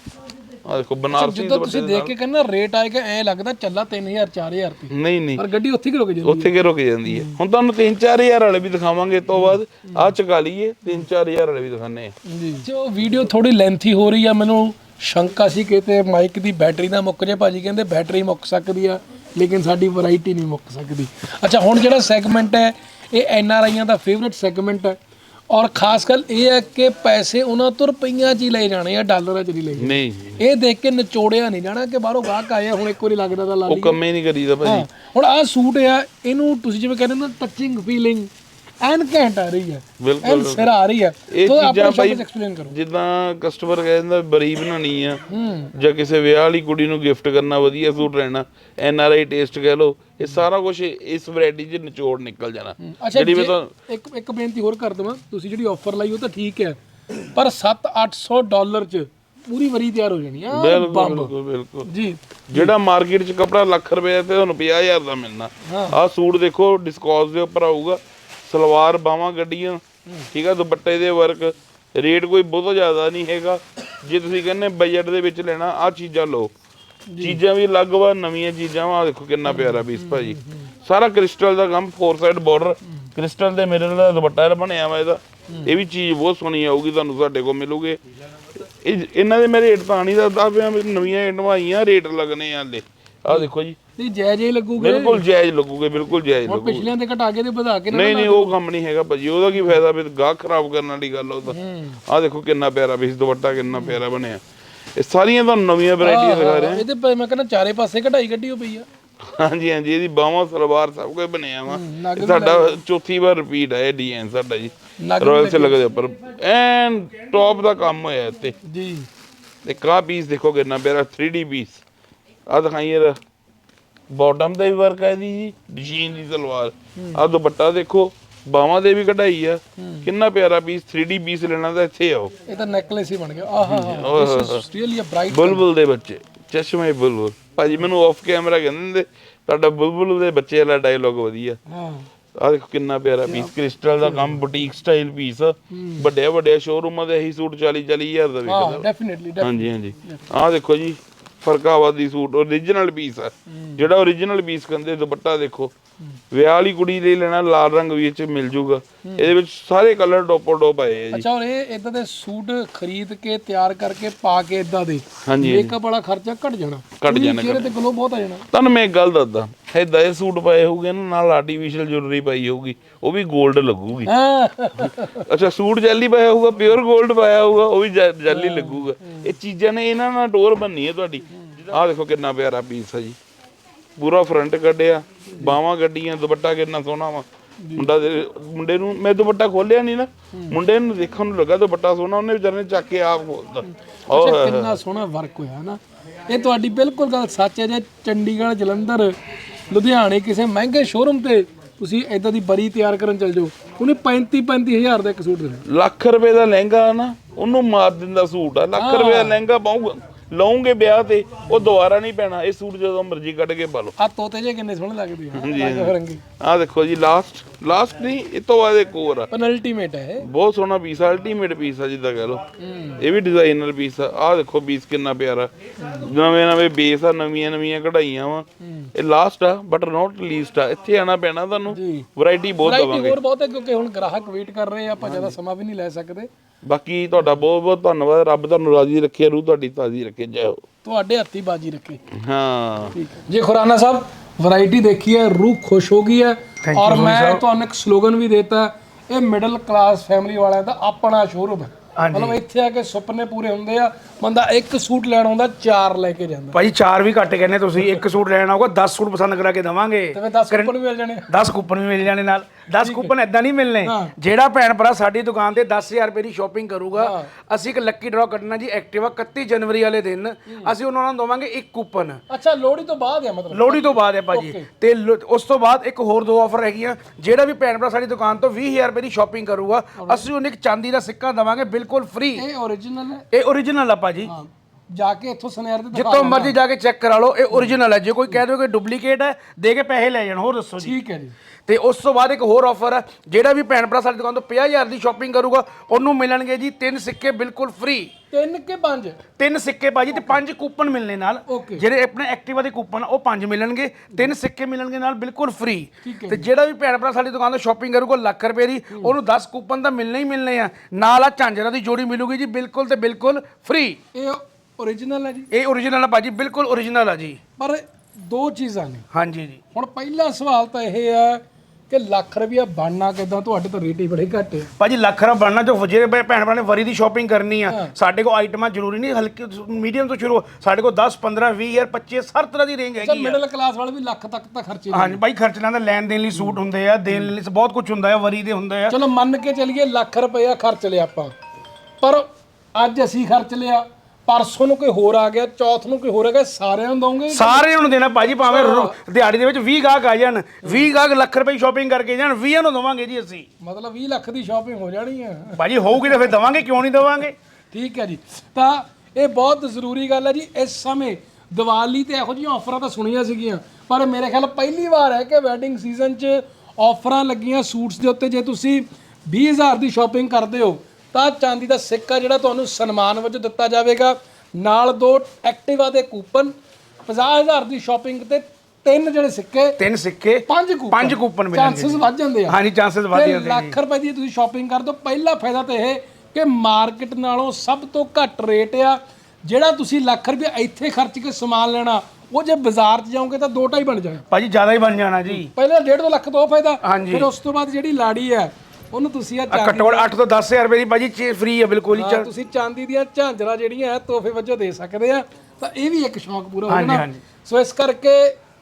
ਆ ਦੇਖੋ ਬਨਾਰਸੀ ਜਿੱਦਾਂ ਤੁਸੀਂ ਦੇਖ ਕੇ ਕਹਿੰਦਾ ਰੇਟ ਆਏਗਾ ਐ ਲੱਗਦਾ ਚੱਲਾ 3000 4000 ਤੇ ਨਹੀਂ ਨਹੀਂ। ਪਰ ਗੱਡੀ ਉੱਥੇ ਕਿ ਰੁਕ ਜਾਂਦੀ ਉੱਥੇ ਕਿ ਰੁਕ ਜਾਂਦੀ ਹੈ? ਹੁਣ ਤੁਹਾਨੂੰ 3-4000 ਵਾਲੇ ਵੀ ਦਿਖਾਵਾਂਗੇ ਤੋਂ ਬਾਅਦ। ਆ ਚਕਾ ਲਈਏ 3-4000 ਵਾਲੇ ਵੀ ਦਿਖਾਣੇ ਆ ਜੀ। ਜੋ ਵੀਡੀਓ ਥੋੜੀ ਲੈਂਥੀ ਹੋ ਰਹੀ ਆ ਮੈਨੂੰ ਸ਼ੰਕਾ ਸੀ ਕਿ ਤੇ ਮਾਈਕ ਦੀ ਬੈਟਰੀ ਨਾ ਮੁੱਕ ਜੇ ਭਾਜੀ ਕਹਿੰਦੇ ਬੈਟਰੀ ਮੁੱਕ ਸਕਦੀ ਆ ਲੇਕਿਨ ਸਾਡੀ ਵੈਰਾਈਟੀ ਨਹੀਂ ਮੁੱਕ ਸਕਦੀ। ਅੱਛਾ ਹੁਣ ਜਿਹੜਾ ਸੈਗਮੈਂਟ ਹੈ ਇਹ ਐਨ ਆਰ ਆਈਆਂ ਦਾ ਫੇਵਰਿਟ ਸੈਗਮੈਂਟ ਹੈ। ਔਰ ਖਾਸ ਗੱਲ ਇਹ ਹੈ ਕਿ ਪੈਸੇ ਉਹਨਾਂ ਤੋਂ ਰੁਪਈਆਂ 'ਚ ਹੀ ਲਏ ਜਾਣੇ ਆ ਡਾਲਰਾਂ 'ਚ ਨਹੀਂ ਲਏ ਜਾਣੇ। ਨਹੀਂ। ਇਹ ਦੇਖ ਕੇ ਨਚੋੜਿਆ ਨਹੀਂ ਜਾਣਾ ਕਿ ਬਾਹਰੋਂ ਗਾਹਕ ਆਇਆ ਹੁਣ ਇੱਕ ਵਾਰੀ ਲੱਗਦਾ ਤਾਂ ਲਾ ਉਹ ਲਈ ਕੰਮੇ ਨਹੀਂ ਕਰੀਦਾ ਭਾਜੀ। ਹੁਣ ਆਹ ਸੂਟ ਆ ਇਹਨੂੰ ਤੁਸੀਂ ਜਿਵੇਂ ਕਹਿੰਦੇ ਨਾ ਟੱਚਿੰਗ ਫੀਲਿੰਗ ਐਨ ਘੈਂਟ ਆ ਰਹੀ ਹੈ। ਬਿਲਕੁਲ ਸਿਰ ਆ ਰਹੀ ਹੈ। ਇਹ ਚੀਜ਼ਾਂ ਸ਼ਬਦ ਐਕਸਪਲੇਨ ਕਰੋ। ਜਿੱਦਾਂ ਕਸਟਮਰ ਕਹਿੰਦਾ ਬਰੀ ਬਣਾਣੀ ਆ। ਜਾਂ ਕਿਸੇ ਵਿਆਹ ਵਾਲੀ ਕੁੜੀ ਨੂੰ ਗਿਫਟ ਕਰਨਾ ਵਧੀਆ ਸੂਟ ਲੈਣਾ ਐਨ ਆਰ ਆਈ ਟੇਸਟ ਕਹਿ ਲਓ ਇਹ ਸਾਰਾ ਕੁਝ ਇਸ ਵੈਰਾਈਟੀ 'ਚ ਨਿਚੋੜ ਨਿਕਲ ਜਾਣਾ। ਜਿਹੜੀ ਮੈਂ ਜੇ- ਤਾਂ ਇੱਕ ਇੱਕ ਬੇਨਤੀ ਹੋਰ ਕਰ ਦਵਾਂ ਤੁਸੀਂ ਜਿਹੜੀ ਆਫਰ ਲਾਈ ਉਹ ਤਾਂ ਠੀਕ ਹੈ ਪਰ 7-800 ਡਾਲਰ 'ਚ ਪੂਰੀ ਵਰੀ ਤਿਆਰ ਹੋ ਜਾਣੀ ਆ। ਬਿਲਕੁਲ ਬਿਲਕੁਲ ਜੀ। ਜਿਹੜਾ ਮਾਰਕੀਟ 'ਚ ਕਪੜਾ ਲੱਖ ਰੁਪਏ ਤੇ ਤੁਹਾਨੂੰ 50000 ਦਾ ਮਿਲਣਾ। ਆਹ ਸੂਟ ਦੇਖੋ ਡਿਸਕੌਸ ਦੇ ਉੱਪਰ ਆਊਗਾ। ਸਲਵਾਰ ਬਾਹਾਂ ਗੱਡੀਆਂ ਠੀਕ ਆ ਦੁਪੱਟੇ ਦੇ ਵਰਕ ਰੇਟ ਕੋਈ ਬਹੁਤ ਜ਼ਿਆਦਾ ਨਹੀਂ ਹੈਗਾ। ਜੇ ਤੁਸੀਂ ਕਹਿੰਦੇ ਬਜਟ ਦੇ ਵਿੱਚ ਲੈਣਾ ਆਹ ਚੀਜ਼ਾਂ ਲਓ। ਚੀਜ਼ਾਂ ਵੀ ਅਲੱਗ ਵਾ ਨਵੀਆਂ ਚੀਜ਼ਾਂ ਵਾ ਦੇਖੋ ਕਿੰਨਾ ਪਿਆਰਾ ਪੀਸ ਭਾਜੀ। ਸਾਰਾ ਕ੍ਰਿਸਟਲ ਦਾ ਕੰਮ ਫੋਰ ਸਾਈਡ ਬਾਰਡਰ ਕ੍ਰਿਸਟਲ ਦੇ ਮਿਰਰ ਦਾ ਦੁਪੱਟਾ ਬਣਿਆ ਵਾ ਇਹਦਾ ਇਹ ਵੀ ਚੀਜ਼ ਬਹੁਤ ਸੋਹਣੀ ਆਊਗੀ ਤੁਹਾਨੂੰ ਸਾਡੇ ਕੋਲ ਮਿਲੂਗੇ। ਇਹ ਇਹਨਾਂ ਦੇ ਮੈਂ ਰੇਟ ਤਾਂ ਨਹੀਂ ਦੱਸਦਾ ਪਿਆ ਨਵੀਆਂ ਆਈਟਮਾਂ ਆਈਆਂ ਰੇਟ ਲੱਗਣੇ ਆ ਹਲੇ। ਆਹ ਦੇਖੋ ਜੀ। ਨਹੀਂ ਜੈ ਜੈ ਲੱਗੂਗੇ। ਬਿਲਕੁਲ ਜਾਇਜ਼ ਲੱਗੂਗੇ ਬਿਲਕੁਲ ਜਾਇਜ਼ ਹੁਣ ਲੱਗੂਗੇ। ਪਿਛਲਿਆਂ ਦੇ ਘਟਾ ਕੇ ਤੇ ਵਧਾ ਕੇ ਨਾ ਨਹੀਂ ਨਹੀਂ ਉਹ ਕੰਮ ਨਹੀਂ ਹੈਗਾ ਭਾਜੀ ਉਹਦਾ ਕੀ ਫਾਇਦਾ ਫਿਰ ਗਾਹ ਖਰਾਬ ਕਰਨ ਵਾਲੀ ਗੱਲ ਉਹ ਤਾਂ। ਆਹ ਦੇਖੋ ਕਿੰਨਾ ਪਿਆਰਾ ਪੀਸ ਦੁਪੱਟਾ ਕਿੰਨਾ ਪਿਆਰਾ ਬਣਿਆ। ਇਹ ਸਾਰੀਆਂ ਤੁਹਾਨੂੰ ਨਵੀਆਂ ਵੈਰਾਈਟੀਆਂ ਦਿਖਾ ਰਹੇ। ਇਹਦੇ ਪੈ ਮੈਂ ਕਹਿੰਦਾ ਚਾਰੇ ਪਾਸੇ ਕਢਾਈ ਕੱਢੀ ਹੋ ਪਈ ਆ। ਹਾਂ ਹਾਂਜੀ ਹਾਂਜੀ ਇਹਦੀ ਬਾਹਾਂ ਸਲਵਾਰ ਸਭ ਕੁਝ ਬਣਿਆ ਵਾ। ਨਗ ਇਹ ਸਾਡਾ ਚੌਥੀ ਵਾਰ ਰਿਪੀਟ ਹੈ ਇਹ ਡਿਜ਼ਾਈਨ ਸਾਡਾ ਜੀ। ਨਗ ਵੀ ਰਾਇਲ ਸਿਲਕ ਦੇ ਉੱਪਰ। ਐਨ ਟੌਪ ਦਾ ਕੰਮ ਹੋਇਆ ਇੱਥੇ। ਜੀ। ਤੇ ਕਾ ਪੀਸ ਦੇਖੋ ਕਿੰਨਾ ਪਿਆਰਾ 3D ਪੀਸ ਆ ਦਿਖਾਈ ਯਾਰ ਬਾਟਮ ਤੇ ਵੀ ਵਰਕ ਹੈ ਇਹਦੀ ਜੀ ਮਸ਼ੀਨ ਦੀ ਸਲਵਾਰ। ਆ ਦੁਪੱਟਾ ਦੇਖੋ ਬਾਹਾਂ ਦੇ ਵੀ ਕਢਾਈ ਆ। ਕਿੰਨਾ ਪਿਆਰਾ ਪੀਸ 3D ਪੀਸ ਲੈਣਾ ਤਾਂ ਇੱਥੇ ਆਓ। ਇਹ ਤਾਂ ਨੈਕਲੇਸ ਹੀ ਬਣ ਗਿਆ। ਆਹਾ ਇਜ਼ ਰੀਅਲੀ ਅ ਬ੍ਰਾਈਟ ਬੁਲਬੁਲ ਦੇ ਬੱਚੇ ਚਸ਼ਮੇ ਬੁਲਬੁਲ। ਭਾਜੀ ਮੈਨੂੰ ਆਫ ਕੈਮਰਾ ਕਹਿੰਦੇ ਹੁੰਦੇ ਤੁਹਾਡਾ ਬੁਲਬੁਲ ਦੇ ਬੱਚੇ ਵਾਲਾ ਡਾਇਲੋਗ ਵਧੀਆ। ਹਾਂ। ਆ ਦੇਖੋ ਕਿੰਨਾ ਪਿਆਰਾ ਪੀਸ ਕ੍ਰਿਸਟਲ ਦਾ ਕੰਮ ਬੁਟੀਕ ਸਟਾਈਲ ਪੀਸ ਵੱਡੇ ਵੱਡੇ ਸ਼ੋਰੂਮਾਂ ਦੇ ਇਹੀ ਸੂਟ 40 40 ਹਜ਼ਾਰ ਦਾ ਵਿਕਦਾ ਹਾਂ ਡੈਫੀਨਿਟਲੀ ਹਾਂਜੀ ਹਾਂਜੀ। ਆਹ ਦੇਖੋ ਜੀ ਫਰਕਾਵਾਦੀ ਸੂਟ ਓਰੀਜਨਲ ਪੀਸ ਆ। ਜਿਹੜਾ ਓਰੀਜਨਲ ਪੀਸ ਕਹਿੰਦੇ ਦੁਪੱਟਾ ਦੇਖੋ। ਵਿਆਹ ਵਾਲੀ ਕੁੜੀ ਲਈ ਲੈਣਾ ਲਾਲ ਰੰਗ ਵੀ ਇਹ ਚ ਮਿਲ ਜੂਗਾ। ਇਹਦੇ ਵਿੱਚ ਸਾਰੇ ਕਲਰ ਟੋਪੋ ਟੋਪ ਆਏ ਆ ਜੀ। ਅੱਛਾ ਔਰ ਇਹ ਇਦਾਂ ਦੇ ਸੂਟ ਖਰੀਦ ਕੇ ਤਿਆਰ ਕਰਕੇ ਪਾ ਕੇ ਇਦਾਂ ਦੇ। ਮੇਕਅਪ ਵਾਲਾ ਖਰਚਾ ਘਟ ਜਾਣਾ। ਘੱਟ ਪੂਰੀ ਜਾਣਾ, ਚਿਹਰੇ ਤੇ ਗਲੋ ਬਹੁਤ ਆ ਜਾਣਾ। ਤੁਹਾਨੂੰ ਮੈਂ ਇੱਕ ਗੱਲ ਦੱਸਦਾ। ਏਦਾਂ ਇਹ ਸੂਟ ਪਾਏ ਹੋਊਗੇ ਨਾ ਨਾਲ ਆਰਟੀਫੀਸ਼ੀਅਲ ਜੁਐਲਰੀ ਪਾਈ ਹੋਊਗੀ ਉਹ ਵੀ 골ਡ ਲੱਗੂਗੀ ਅੱਛਾ ਸੂਟ ਜੈਲੀ ਪਾਇਆ ਹੋਊਗਾ ਪਿਓਰ 골ਡ ਪਾਇਆ ਹੋਊਗਾ ਉਹ ਵੀ ਜੈਲੀ ਲੱਗੂਗਾ। ਇਹ ਚੀਜ਼ਾਂ ਨੇ ਇਹਨਾਂ ਨਾਲ ਟੋਰ ਬੰਨੀ ਹੈ ਤੁਹਾਡੀ। ਆਹ ਦੇਖੋ ਕਿੰਨਾ ਪਿਆਰਾ ਪੀਸ ਹੈ ਜੀ। ਪੂਰਾ ਫਰੰਟ ਕੱਢਿਆ ਬਾਹਾਂ ਗੱਡੀਆਂ ਦੁਪੱਟਾ ਕਿੰਨਾ ਸੋਹਣਾ ਵਾ। ਮੁੰਡਾ ਦੇ ਮੁੰਡੇ ਨੂੰ ਮੈਂ ਦੁਪੱਟਾ ਖੋਲਿਆ ਨਹੀਂ ਨਾ ਮੁੰਡੇ ਨੂੰ ਦੇਖਣ ਨੂੰ ਲੱਗਾ ਦੁਪੱਟਾ ਸੋਹਣਾ ਉਹਨੇ ਵਿਚਾਰੇ ਨੇ ਚੱਕ ਕੇ ਆਪ ਖੋਲਦਾ ਉਹ ਅੱਛਾ ਕਿੰਨਾ ਸੋਹਣਾ ਵਰਕ ਹੋਇਆ ਨਾ। ਇਹ ਤੁਹਾਡੀ ਬਿਲਕੁਲ ਗੱਲ ਸੱਚ ਹੈ ਜੇ ਚੰਡੀਗੜ੍ਹ ਜਲੰਧਰ ਲੁਧਿਆਣੇ ਕਿਸੇ ਮਹਿੰਗੇ ਸ਼ੋਰੂਮ ਤੇ ਤੁਸੀਂ ਇਦਾਂ ਦੀ ਬਰੀ ਤਿਆਰ ਕਰਨ ਚਲ ਜਾਓ ਉਹਨੇ 35 35000 ਦਾ ਇੱਕ ਸੂਟ ਦੇਣਾ। ਲੱਖ ਰੁਪਏ ਦਾ ਲਹਿੰਗਾ ਨਾ ਉਹਨੂੰ ਮਾਰ ਦਿੰਦਾ ਸੂਟ ਆ ਲੱਖ ਰੁਪਏ ਦਾ ਲਹਿੰਗਾ ਪਾਉਂਗਾ ਲਵਾਂਗੇ ਵਿਆਹ ਤੇ ਉਹ ਦੁਬਾਰਾ ਨਹੀਂ ਪੈਣਾ ਇਹ ਸੂਟ ਜਦੋਂ ਮਰਜ਼ੀ ਕੱਢ ਕੇ ਪਾ ਲਓ। ਆ ਤੋਤੇ ਜੇ ਕਿੰਨੇ ਸੋਹਣੇ ਲੱਗਦੇ ਆ ਰੰਗ ਬਿਰੰਗੇ। ਆਹ ਦੇਖੋ ਜੀ ਲਾਸਟ ਲਾਸਟ ਨਹੀਂ ਇਹ ਤੋਂ ਬਾਅਦ ਇੱਕ ਹੋਰ ਆ। ਪਨਲਟੀਮੇਟ ਹੈ ਬਹੁਤ ਸੋਹਣਾ ਪੀਸ ਆ ਅਲਟੀਮੇਟ ਪੀਸ ਆ ਜਿੱਦਾਂ ਕਹਿ ਲਓ। ਇਹ ਵੀ ਡਿਜ਼ਾਈਨਰ ਪੀਸ ਆ। ਆਹ ਦੇਖੋ ਪੀਸ ਕਿੰਨਾ ਪਿਆਰਾ। ਨਵੇਂ ਨਵੇਂ ਬੇਸ ਆ ਨਵੀਆਂ ਨਵੀਆਂ ਕਢਾਈਆਂ ਵਾ। ਇਹ ਲਾਸਟ ਆ ਬਟ ਨਾਟ ਲੀਸਟ ਆ। ਇੱਥੇ ਆਣਾ ਪੈਣਾ ਤੁਹਾਨੂੰ। ਜੀ। ਵੈਰਾਈਟੀ ਬਹੁਤ ਵੈਰਾਈਟੀ ਦਵਾਂਗੇ। ਹੋਰ ਬਹੁਤ ਹੈ ਕਿਉਂਕਿ ਹੁਣ ਗ੍ਰਾਹਕ ਵੇਟ ਕਰ ਰਹੇ ਆ ਆਪਾਂ ਜ਼ਿਆਦਾ ਸਮਾਂ ਵੀ ਨਹੀਂ ਲੈ ਸਕਦੇ। ਬਾਕੀ ਤੁਹਾਡਾ ਬਹੁਤ ਬਹੁਤ ਧੰਨਵਾਦ। ਰੱਬ ਤੁਹਾਨੂੰ ਰਾਜੀ ਰੱਖੇ ਰੂਹ ਤੁਹਾਡੀ ਤਾਜ਼ੀ ਰੱਖੇ। ਜੈ ਹੋ ਤੁਹਾਡੇ ਹੱਥੀ ਬਾਜੀ ਰੱਖੇ। ਹਾਂ। ਜੀ ਖੁਰਾਨਾ ਸਾਹਿਬ ਵੈਰਾਈਟੀ ਦੇਖੀ ਹੈ ਰੂਹ ਖੁਸ਼ ਹੋ ਗਈ ਹੈ। ਔਰ ਮੈਂ ਤੁਹਾਨੂੰ ਇੱਕ ਸਲੋਗਨ ਵੀ ਦੇਤਾ ਇਹ ਮਿਡਲ ਕਲਾਸ ਫੈਮਿਲੀ ਵਾਲਿਆਂ ਦਾ ਆਪਣਾ ਸ਼ੋਰੂਮ ਹੈ। ਮਤਲਬ ਇੱਥੇ ਆ ਕੇ ਸੁਪਨੇ ਪੂਰੇ ਹੁੰਦੇ ਆ ਬੰਦਾ ਇੱਕ ਸੂਟ ਲੈਣ ਆਉਂਦਾ ਚਾਰ ਲੈ ਕੇ ਜਾਂਦਾ। ਭਾਜੀ ਚਾਰ ਵੀ ਘੱਟ ਕਹਿੰਦੇ ਤੁਸੀਂ ਇੱਕ ਸੂਟ ਲੈਣਾ ਹੋਊਗਾ 10 ਸੂਟ ਪਸੰਦ ਕਰਾ ਕੇ ਦਵਾਂਗੇ। ਤੇ ਫਿਰ 10 ਕੁਪਨ ਵੀ ਮਿਲ ਜਾਣੇ। 10 ਕੂਪਨ ਵੀ ਮਿਲ ਜਾਣੇ ਨਾਲ। 10 ਕੂਪਨ ਐਦਾਂ ਨਹੀਂ ਮਿਲਨੇ ਜਿਹੜਾ ਭੈਣ ਭਰਾ ਸਾਡੀ ਦੁਕਾਨ ਤੇ 10000 ਰੁਪਏ ਦੀ ਸ਼ਾਪਿੰਗ ਕਰੂਗਾ ਅਸੀਂ ਇੱਕ ਲੱਕੀ ਡਰਾ ਕੱਢਣਾ ਜੀ ਐਕਟਿਵਾ 31 ਜਨਵਰੀ ਵਾਲੇ ਦਿਨ। ਅਸੀਂ ਉਹਨਾਂ ਨੂੰ ਦਵਾਂਗੇ ਇੱਕ ਕੂਪਨ ਅੱਛਾ ਲੋਹੜੀ ਤੋਂ ਬਾਅਦ ਆ ਮਤਲਬ? ਲੋਹੜੀ ਤੋਂ ਬਾਅਦ ਹੈ ਭਾਜੀ। ਤੇ ਉਸ ਤੋਂ ਬਾਅਦ ਇੱਕ ਹੋਰ ਦੋ ਆਫਰ ਹੈਗੀਆਂ ਜਿਹੜਾ ਵੀ ਭੈਣ ਭਰਾ ਸਾਡੀ ਦੁਕਾਨ ਤੋਂ 20000 ਰੁਪਏ ਦੀ ਸ਼ਾਪਿੰਗ ਕਰੂਗਾ ਅਸੀਂ ਉਹਨੂੰ ਇੱਕ ਚਾਂਦੀ ਦਾ ਸਿੱਕਾ ਦਵਾਂਗੇ ਬਿਲਕੁਲ ਫ੍ਰੀ ਇਹ origignal ਹੈ? ਇਹ origignal ਆ ਭਾਜੀ। ਜਾ ਕੇ ਇੱਥੋਂ ਦੇ ਦਿਖਾ ਜਿੱਥੋਂ। ਮਰਜ਼ੀ ਜਾ ਕੇ ਚੈੱਕ ਕਰਾ ਲਓ ਇਹ ਓਰੀਜਨਲ ਹੈ। ਜੇ ਕੋਈ ਕਹਿ ਦਿਓ ਕਿ ਡੁਪਲੀਕੇਟ ਹੈ ਦੇ ਕੇ ਪੈਸੇ ਲੈ ਜਾਣ ਹੋਰ ਦੱਸੋ ਜੀ। ਠੀਕ ਹੈ ਜੀ। ਤੇ ਉਸ ਤੋਂ ਬਾਅਦ ਇੱਕ ਹੋਰ ਆਫਰ ਹੈ ਜਿਹੜਾ ਵੀ ਭੈਣ ਭਰਾ ਸਾਡੀ ਦੁਕਾਨ ਤੋਂ 50000 ਦੀ ਸ਼ਾਪਿੰਗ ਕਰੂਗਾ ਉਹਨੂੰ ਮਿਲਣਗੇ ਜੀ ਤਿੰਨ ਸਿੱਕੇ ਬਿਲਕੁਲ ਫ੍ਰੀ ਤਿੰਨ ਕੇ ਪੰਜ? ਤਿੰਨ ਸਿੱਕੇ ਭਾਜੀ ਤੇ ਪੰਜ ਕੂਪਨ ਮਿਲਣੇ ਨਾਲ. ਜਿਹੜੇ ਆਪਣੇ ਐਕਟਿਵਾ ਦੇ ਕੂਪਨ ਉਹ ਪੰਜ ਮਿਲਣਗੇ ਤਿੰਨ ਸਿੱਕੇ ਮਿਲਣਗੇ ਨਾਲ ਬਿਲਕੁਲ ਫ੍ਰੀ ਹੈ ਤੇ ਜਿਹੜਾ ਵੀ ਭੈਣ ਭਰਾ ਸਾਡੀ ਦੁਕਾਨ ਤੋਂ ਸ਼ਾਪਿੰਗ ਕਰੂਗਾ ਲੱਖ ਰੁਪਏ ਦੀ ਉਹਨੂੰ 10 ਕੂਪਨ ਤਾਂ ਮਿਲਣੇ ਹੀ ਮਿਲਣੇ ਆ। ਨਾਲ ਆ ਝਾਂਜਰਾਂ ਦੀ ਜੋੜੀ ਮਿਲੂਗੀ ਜੀ ਬਿਲਕੁਲ ਤੇ ਬਿਲਕੁਲ ਫ੍ਰੀ ਇਹ ਓਰੀਜਨਲ ਹੈ ਜੀ? ਇਹ ਓਰੀਜਨਲ ਆ ਭਾਜੀ ਬਿਲਕੁਲ ਓਰੀਜਨਲ ਆ ਜੀ। ਪਰ ਦੋ ਚੀਜ਼ਾਂ ਨੇ। ਹਾਂਜੀ ਜੀ। ਹੁਣ ਪਹਿਲਾ ਸਵਾਲ ਤਾਂ ਇਹ ਹੈ ਕਿ ਲੱਖ ਰੁਪਇਆ ਬਣਨਾ ਕਿਦਾਂ? ਤੁਹਾਡੇ ਤਾਂ ਰੇਟ ਹੀ ਬੜੇ ਘੱਟ ਹੈ ਭਾਜੀ ਲੱਖ ਰੁਪਏ ਬਣਨਾ ਜੋ ਜਿਹੜੇ ਭੈ- ਭੈਣ ਭਰਾ ਨੇ ਵਰੀ ਦੀ ਸ਼ਾਪਿੰਗ ਕਰਨੀ ਆ। ਸਾਡੇ ਕੋਲ ਆਈਟਮਾਂ ਜ਼ਰੂਰੀ ਨਹੀਂ ਹਲਕੀ ਮੀਡੀਅਮ ਤੋਂ ਸ਼ੁਰੂ। ਸਾਡੇ ਕੋਲ 10 15 20 ਹਜ਼ਾਰ 25 ਹਰ ਤਰ੍ਹਾਂ ਦੀ ਰੇਂਜ ਹੈਗੀ ਆ। ਮਿਡਲ ਕਲਾਸ ਵਾਲੇ ਵੀ ਲੱਖ ਤੱਕ ਤਾਂ ਖਰਚੇ ਨੇ। ਹਾਂਜੀ ਭਾਈ ਖਰਚਣਾ ਦਾ ਲੈਣ ਦੇਣ ਲਈ ਸੂਟ ਹੁੰਦੇ ਆ ਦੇਣ ਲਈ ਬਹੁਤ ਕੁਝ ਹੁੰਦਾ ਆ ਵਰੀ ਦੇ ਹੁੰਦੇ ਆ। ਚਲੋ ਮੰਨ ਕੇ ਚੱਲੀਏ ਲੱਖ ਰੁਪਇਆ ਖਰਚ ਲਿਆ ਆਪਾਂ। ਪਰ ਅੱਜ ਅਸੀਂ ਖਰਚ ਲਿਆ ਪਰਸੋਂ ਨੂੰ ਕੋਈ ਹੋਰ ਆ ਗਿਆ ਚੌਥ ਨੂੰ ਕੋਈ ਹੋਰ ਆ ਗਿਆ ਸਾਰਿਆਂ ਨੂੰ ਦਵਾਂਗੇ ਸਾਰਿਆਂ ਨੂੰ ਦੇਣਾ ਭਾਜੀ ਭਾਵੇਂ ਰੋ- ਦਿਹਾੜੀ ਦੇ ਵਿੱਚ 20 ਗਾਹਕ ਆ ਜਾਣ 20 ਗਾਹਕ ਲੱਖ ਰੁਪਏ ਸ਼ਾਪਿੰਗ ਕਰਕੇ ਜਾਣ 20 ਨੂੰ ਦਵਾਂਗੇ ਜੀ ਅਸੀਂ। ਮਤਲਬ 20 ਲੱਖ ਦੀ ਸ਼ਾਪਿੰਗ ਹੋ ਜਾਣੀ ਹੈ ਭਾਜੀ ਹੋਊਗੀ ਤਾਂ ਫਿਰ ਦਵਾਂਗੇ ਕਿਉਂ ਨਹੀਂ ਦਵਾਂਗੇ? ਠੀਕ ਹੈ ਜੀ। ਤਾਂ ਇਹ ਬਹੁਤ ਜ਼ਰੂਰੀ ਗੱਲ ਹੈ ਜੀ ਇਸ ਸਮੇਂ ਦੀਵਾਲੀ ਤੇ ਇਹੋ ਜਿਹੀਆਂ ਆਫਰਾਂ ਤਾਂ ਸੁਣੀਆਂ ਸੀਗੀਆਂ ਪਰ ਮੇਰੇ ਖਿਆਲ ਪਹਿਲੀ ਵਾਰ ਹੈ ਕਿ ਵੈਡਿੰਗ ਸੀਜ਼ਨ 'ਚ ਆਫਰਾਂ ਲੱਗੀਆਂ ਸੂਟਸ ਦੇ ਉੱਤੇ ਜੇ ਤੁਸੀਂ 20000 ਦੀ ਸ਼ਾਪਿੰਗ ਕਰਦੇ ਹੋ ਤਾਂ ਚਾਂਦੀ ਦਾ ਸਿੱਕਾ ਜਿਹੜਾ ਤੁਹਾਨੂੰ ਸਨਮਾਨ ਵਜੋਂ ਦਿੱਤਾ ਜਾਵੇਗਾ। ਨਾਲ ਦੋ ਐਕਟਿਵਾ ਦੇ ਕੂਪਨ 50000 ਦੀ ਸ਼ਾਪਿੰਗ ਤੇ ਤਿੰਨ ਜਿਹੜੇ ਸਿੱਕੇ ਤਿੰਨ ਸਿੱਕੇ ਪੰਜ ਕੂਪਨ। ਪੰਜ ਕੂਪਨ ਮਿਲਣਗੇ ਚਾਂਸਸ ਵੱਧ ਜਾਂਦੇ ਆ। ਹਾਂਜੀ ਚਾਂਸਸ ਵਧ ਜਾਂਦੇ ਨੇ ਲੱਖ ਰੁਪਏ ਦੀ ਤੁਸੀਂ ਸ਼ਾਪਿੰਗ ਕਰਦੇ ਹੋ ਪਹਿਲਾ ਫਾਇਦਾ ਤਾਂ ਇਹ ਕਿ ਮਾਰਕੀਟ ਨਾਲੋਂ ਸਭ ਤੋਂ ਘੱਟ ਰੇਟ ਆ ਜਿਹੜਾ ਤੁਸੀਂ ਲੱਖ ਰੁਪਏ ਇੱਥੇ ਖਰਚ ਕੇ ਸਮਾਨ ਲੈਣਾ ਉਹ ਜੇ ਬਾਜ਼ਾਰ 'ਚ ਜਾਓਗੇ ਤਾਂ 2.5 ਬਣ ਜਾਣਾ। ਭਾਜੀ ਜ਼ਿਆਦਾ ਹੀ ਬਣ ਜਾਣਾ ਜੀ। ਪਹਿਲਾਂ 1.5 ਲੱਖ ਤੋਂ ਫਾਇਦਾ। ਫਿਰ ਉਸ ਤੋਂ ਬਾਅਦ ਜਿਹੜੀ ਲਾੜੀ ਹੈ ਉਹਨੂੰ ਤੁਸੀਂ ਆ ਚਾਂਦੀ ਘੱਟੋ ਘੱਟ 8 ਤੋਂ 10000 ਰੁਪਏ ਦੀ ਭਾਜੀ ਫ੍ਰੀ ਹੈ ਬਿਲਕੁਲ ਹੀ ਹਾਂ, ਤੁਸੀਂ ਚਾਂਦੀ ਦੀਆਂ ਝਾਂਜਰਾਂ ਜਿਹੜੀਆਂ ਹੈ ਤੋਹਫੇ ਵਜੋਂ ਦੇ ਸਕਦੇ ਆ ਤਾਂ ਇਹ ਵੀ ਇੱਕ ਸ਼ੌਂਕ ਪੂਰਾ ਹੋ ਹਾਂਜੀ, ਜਾਣਾ ਹਾਂਜੀ। ਸੋ ਇਸ ਕਰਕੇ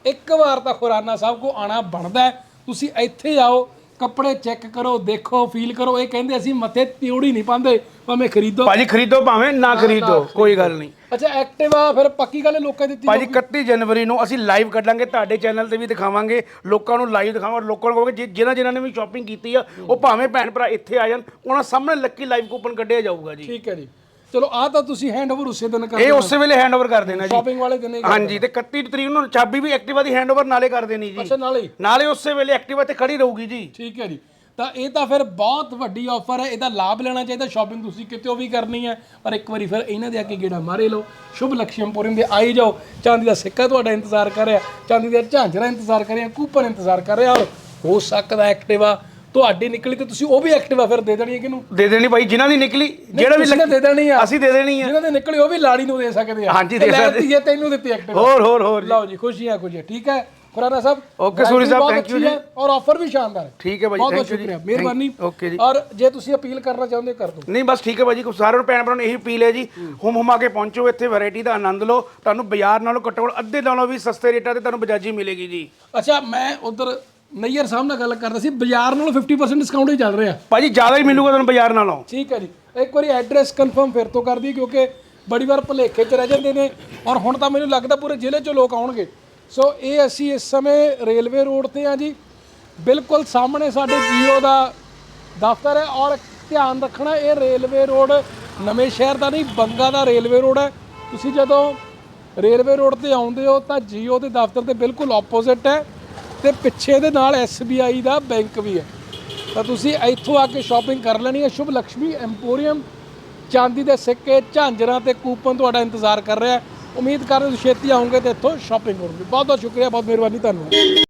ਇੱਕ ਵਾਰ ਤਾਂ ਖੁਰਾਨਾ ਸਾਹਿਬ ਕੋ ਆਣਾ ਬਣਦਾ ਹੈ। ਤੁਸੀਂ ਇੱਥੇ ਆਓ ਕੱਪੜੇ ਚੈੱਕ ਕਰੋ ਦੇਖੋ ਫੀਲ ਕਰੋ। ਇਹ ਕਹਿੰਦੇ ਅਸੀਂ ਮੱਥੇ ਤਿਉੜੀ ਨਹੀਂ ਪਾਉਂਦੇ ਭਾਵੇਂ ਖਰੀਦੋ। ਭਾਜੀ ਖਰੀਦੋ ਭਾਵੇਂ ਨਾ ਖਰੀਦੋ ਕੋਈ ਗੱਲ ਨਹੀਂ। ਅੱਛਾ ਐਕਟਿਵਾ ਫਿਰ ਪੱਕੀ ਗੱਲ ਹੈ ਲੋਕਾਂ ਦੀ ਦਿੱਤੀ ਭਾਜੀ 31 ਜਨਵਰੀ ਨੂੰ ਅਸੀਂ ਲਾਈਵ ਕੱਢਾਂਗੇ ਤੁਹਾਡੇ ਚੈਨਲ ਤੇ ਵੀ ਦਿਖਾਵਾਂਗੇ ਲੋਕਾਂ ਨੂੰ ਲਾਈਵ ਦਿਖਾਵਾਂਗੇ ਲੋਕਾਂ ਨੂੰ ਕਹੋਗੇ ਜਿਨ੍ਹਾਂ ਜਿਨ੍ਹਾਂ ਨੇ ਵੀ ਸ਼ਾਪਿੰਗ ਕੀਤੀ ਆ ਉਹ ਭਾਵੇਂ ਭੈਣ ਭਰਾ ਇੱਥੇ ਆ ਜਾਣ ਉਹਨਾਂ ਸਾਹਮਣੇ ਲੱਕੀ ਲਾਈਵ ਕੂਪਨ ਕੱਢਿਆ ਜਾਊਗਾ ਜੀ। ਠੀਕ ਹੈ ਜੀ। ਚਲੋ ਆ ਤਾਂ ਤੁਸੀਂ ਹੈਂਡਓਵਰ ਉਸੇ ਦਿਨ ਕਰ ਇਹ ਉਸੇ ਵੇਲੇ ਹੈਂਡਓਵਰ ਕਰ ਦੇਣਾ ਜੀ। ਸ਼ਾਪਿੰਗ ਵਾਲੇ ਦਿਨ ਹੀ ਕਰ- ਹਾਂਜੀ ਤੇ 31 ਤਰੀਕ ਨੂੰ ਚਾਬੀ ਵੀ ਐਕਟਿਵਾ ਦੀ ਹੈਂਡਓਵਰ ਨਾਲੇ ਕਰ ਦੇਣੀ ਜੀ। ਅੱਛਾ ਨਾਲੇ। ਨਾਲੇ ਉਸੇ ਵੇਲੇ ਐਕਟਿਵਾ ਤੇ ਖੜੀ ਰਹੂਗੀ ਜੀ। ਠੀਕ ਹੈ ਜੀ। ਤਾਂ ਇਹ ਤਾਂ ਫਿਰ ਬਹੁਤ ਵੱਡੀ ਆਫਰ ਹੈ ਇਹਦਾ ਲਾਭ ਲੈਣਾ ਚਾਹੀਦਾ। ਸ਼ਾਪਿੰਗ ਤੁਸੀਂ ਕਿਤੇ ਵੀ ਕਰਨੀ ਹੈ ਪਰ ਇੱਕ ਵਾਰੀ ਫਿਰ ਇਹਨਾਂ ਦੇ ਆ ਕੇ ਗੇੜਾ ਮਾਰੇ ਲਓ। ਸ਼ੁਭ ਲక్ష్ਮੀਪੁਰਮ ਦੇ ਆਈ ਜਾਓ। ਚਾਂਦੀ ਦਾ ਸਿੱਕਾ ਤੁਹਾਡਾ ਇੰਤਜ਼ਾਰ ਕਰ ਰਿਹਾ। ਚਾਂਦੀ ਦੀਆਂ ਝਾਂਜਰਾਂ ਇੰਤਜ਼ਾਰ ਕਰ ਰਿਹਾ ਕੂਪਨ ਇੰਤਜ਼ਾਰ ਕਰ ਰਿਹਾ। ਹੋ ਸਕਦਾ ਐਕਟਿਵਾ ਤੁਹਾਡੀ ਨਿਕਲੀ ਤੇ ਤੁਸੀਂ ਉਹ ਵੀ ਐਕਟਿਵਾ ਫਿਰ ਦੇ ਦੇਣੀ ਹੈ ਕਿਹਨੂੰ? ਦੇ ਦੇਣੀ ਭਾਈ ਜਿਨ੍ਹਾਂ ਦੀ ਨਿਕਲੀ ਜਿਹੜਾ ਵੀ ਤਾਂ ਦੇ ਦੇਣੀ ਆ। ਅਸੀਂ ਦੇ ਦੇਣੀ ਆ। ਜਿਹਨਾਂ ਦੇ ਨਿਕਲੀ ਉਹ ਵੀ ਲਾੜੀ ਨੂੰ ਦੇ ਸਕਦੇ ਆ। ਹਾਂਜੀ, ਦੇ ਸਕਦੇ। ਧੀਏ ਤੈਨੂੰ ਦਿੱਤੀ ਐਕਟਿਵਾ ਹੋਰ ਹੋਰ ਹੋਰ। ਲਓ ਜੀ ਖੁਸ਼ੀਆਂ ਖੁਸ਼ੀਆਂ ਠੀਕ ਹੈ? ਖੁਰਾਨਾ ਸਾਹਿਬ Okay, ਸੂਰੀ ਸਾਹਿਬ, ਬਹੁਤ thank you ਅੱਛੀ ਹੈ ਔਰ ਆਫਰ ਵੀ ਸ਼ਾਨਦਾਰ ਹੈ। ਠੀਕ ਹੈ ਭਾਈ ਬਹੁਤ ਬਹੁਤ ਥੈਂਕ ਯੂ ਜੀ। ਸ਼ੁਕਰੀਆ ਮਿਹਰਬਾਨੀ। ਓਕੇ ਜੀ। ਔਰ ਜੇ ਤੁਸੀਂ ਅਪੀਲ ਕਰਨਾ ਚਾਹੁੰਦੇ ਹੋ, ਕਰ ਦਿਓ। ਨਹੀਂ ਬਸ ਠੀਕ ਹੈ ਭਾਜੀ ਸਾਰਿਆਂ ਨੂੰ ਭੈਣ ਭਰਾ ਨੂੰ ਇਹੀ ਅਪੀਲ ਹੈ ਜੀ। ਹੁਮ ਹੁਮਾ ਕੇ ਪਹੁੰਚੋ ਇੱਥੇ ਵੈਰਾਈਟੀ ਦਾ ਆਨੰਦ ਲਓ। ਤੁਹਾਨੂੰ ਬਾਜ਼ਾਰ ਨਾਲੋਂ ਘੱਟੋ ਘੱਟ ਅੱਧੇ ਨਾਲੋਂ ਵੀ ਸਸਤੇ ਰੇਟਾਂ ਤੇ ਤੁਹਾਨੂੰ ਬਜਾਜੀ ਮਿਲੇਗੀ ਜੀ। ਅੱਛਾ ਮੈਂ ਉਧਰ ਨਈਅਰ ਸਾਹਿਬ ਨਾਲ ਗੱਲ ਕਰਦਾ ਸੀ ਬਾਜ਼ਾਰ ਨਾਲੋਂ 50% ਡਿਸਕਾਊਂਟ ਹੀ ਚੱਲ ਰਿਹਾ। ਭਾਜੀ ਜ਼ਿਆਦਾ ਹੀ ਮਿਲੂਗਾ ਤੁਹਾਨੂੰ ਬਾਜ਼ਾਰ ਨਾਲੋਂ। ਠੀਕ ਹੈ ਜੀ। ਇੱਕ ਵਾਰੀ ਐਡਰੈਸ ਕਨਫਰਮ ਫਿਰ ਤੋਂ ਕਰ ਦਈਏ ਕਿਉਂਕਿ ਬੜੀ ਵਾਰ ਭੁਲੇਖੇ 'ਚ ਰਹਿ ਜਾਂਦੇ ਨੇ। ਔਰ ਹੁਣ ਤਾਂ ਮੈਨੂੰ ਲੱਗਦਾ ਪੂਰੇ ਜ਼ਿਲ੍ਹੇ 'ਚੋਂ ਲੋਕ ਆਉਣਗੇ। ਸੋ ਇਹ ਅਸੀਂ ਇਸ ਸਮੇਂ ਰੇਲਵੇ ਰੋਡ ਤੇ ਆ ਜੀ। ਬਿਲਕੁਲ ਸਾਹਮਣੇ ਸਾਡੇ ਜੀਓ ਦਾ ਦਫ਼ਤਰ ਹੈ ਔਰ ਧਿਆਨ ਰੱਖਣਾ ਇਹ ਰੇਲਵੇ ਰੋਡ ਨਵੇਂ ਸ਼ਹਿਰ ਦਾ ਨਹੀਂ ਬੰਗਾ ਦਾ ਰੇਲਵੇ ਰੋਡ ਹੈ। ਤੁਸੀਂ ਜਦੋਂ ਰੇਲਵੇ ਰੋਡ ਤੇ ਆਉਂਦੇ ਹੋ ਤਾਂ ਜੀਓ ਦੇ ਦਫ਼ਤਰ ਦੇ ਬਿਲਕੁਲ ਆਪੋਜ਼ਿਟ ਹੈ। ਤੇ ਪਿੱਛੇ ਦੇ ਨਾਲ SBI ਦਾ ਬੈਂਕ ਵੀ ਹੈ। ਤਾਂ ਤੁਸੀਂ ਇੱਥੋਂ ਆ ਕੇ ਸ਼ਾਪਿੰਗ ਕਰ ਲੈਣੀ ਹੈ। ਸ਼ੁਭ ਲక్ష్ਮੀ ਐਮਪੋਰੀਅਮ ਚਾਂਦੀ ਦੇ ਸਿੱਕੇ, ਝਾਂਜਰਾਂ ਤੇ ਕੂਪਨ ਤੁਹਾਡਾ ਇੰਤਜ਼ਾਰ ਕਰ ਰਿਹਾ ਹੈ। ਉਮੀਦ ਕਰਦੇ ਤੁਸੀਂ ਛੇਤੀ ਆਉਂਗੇ ਤੇ ਇੱਥੋਂ ਸ਼ਾਪਿੰਗ ਕਰੋਗੇ। ਬਹੁਤ ਬਹੁਤ ਸ਼ੁਕਰੀਆ, ਬਹੁਤ ਮਿਹਰਬਾਨੀ, ਧੰਨਵਾਦ।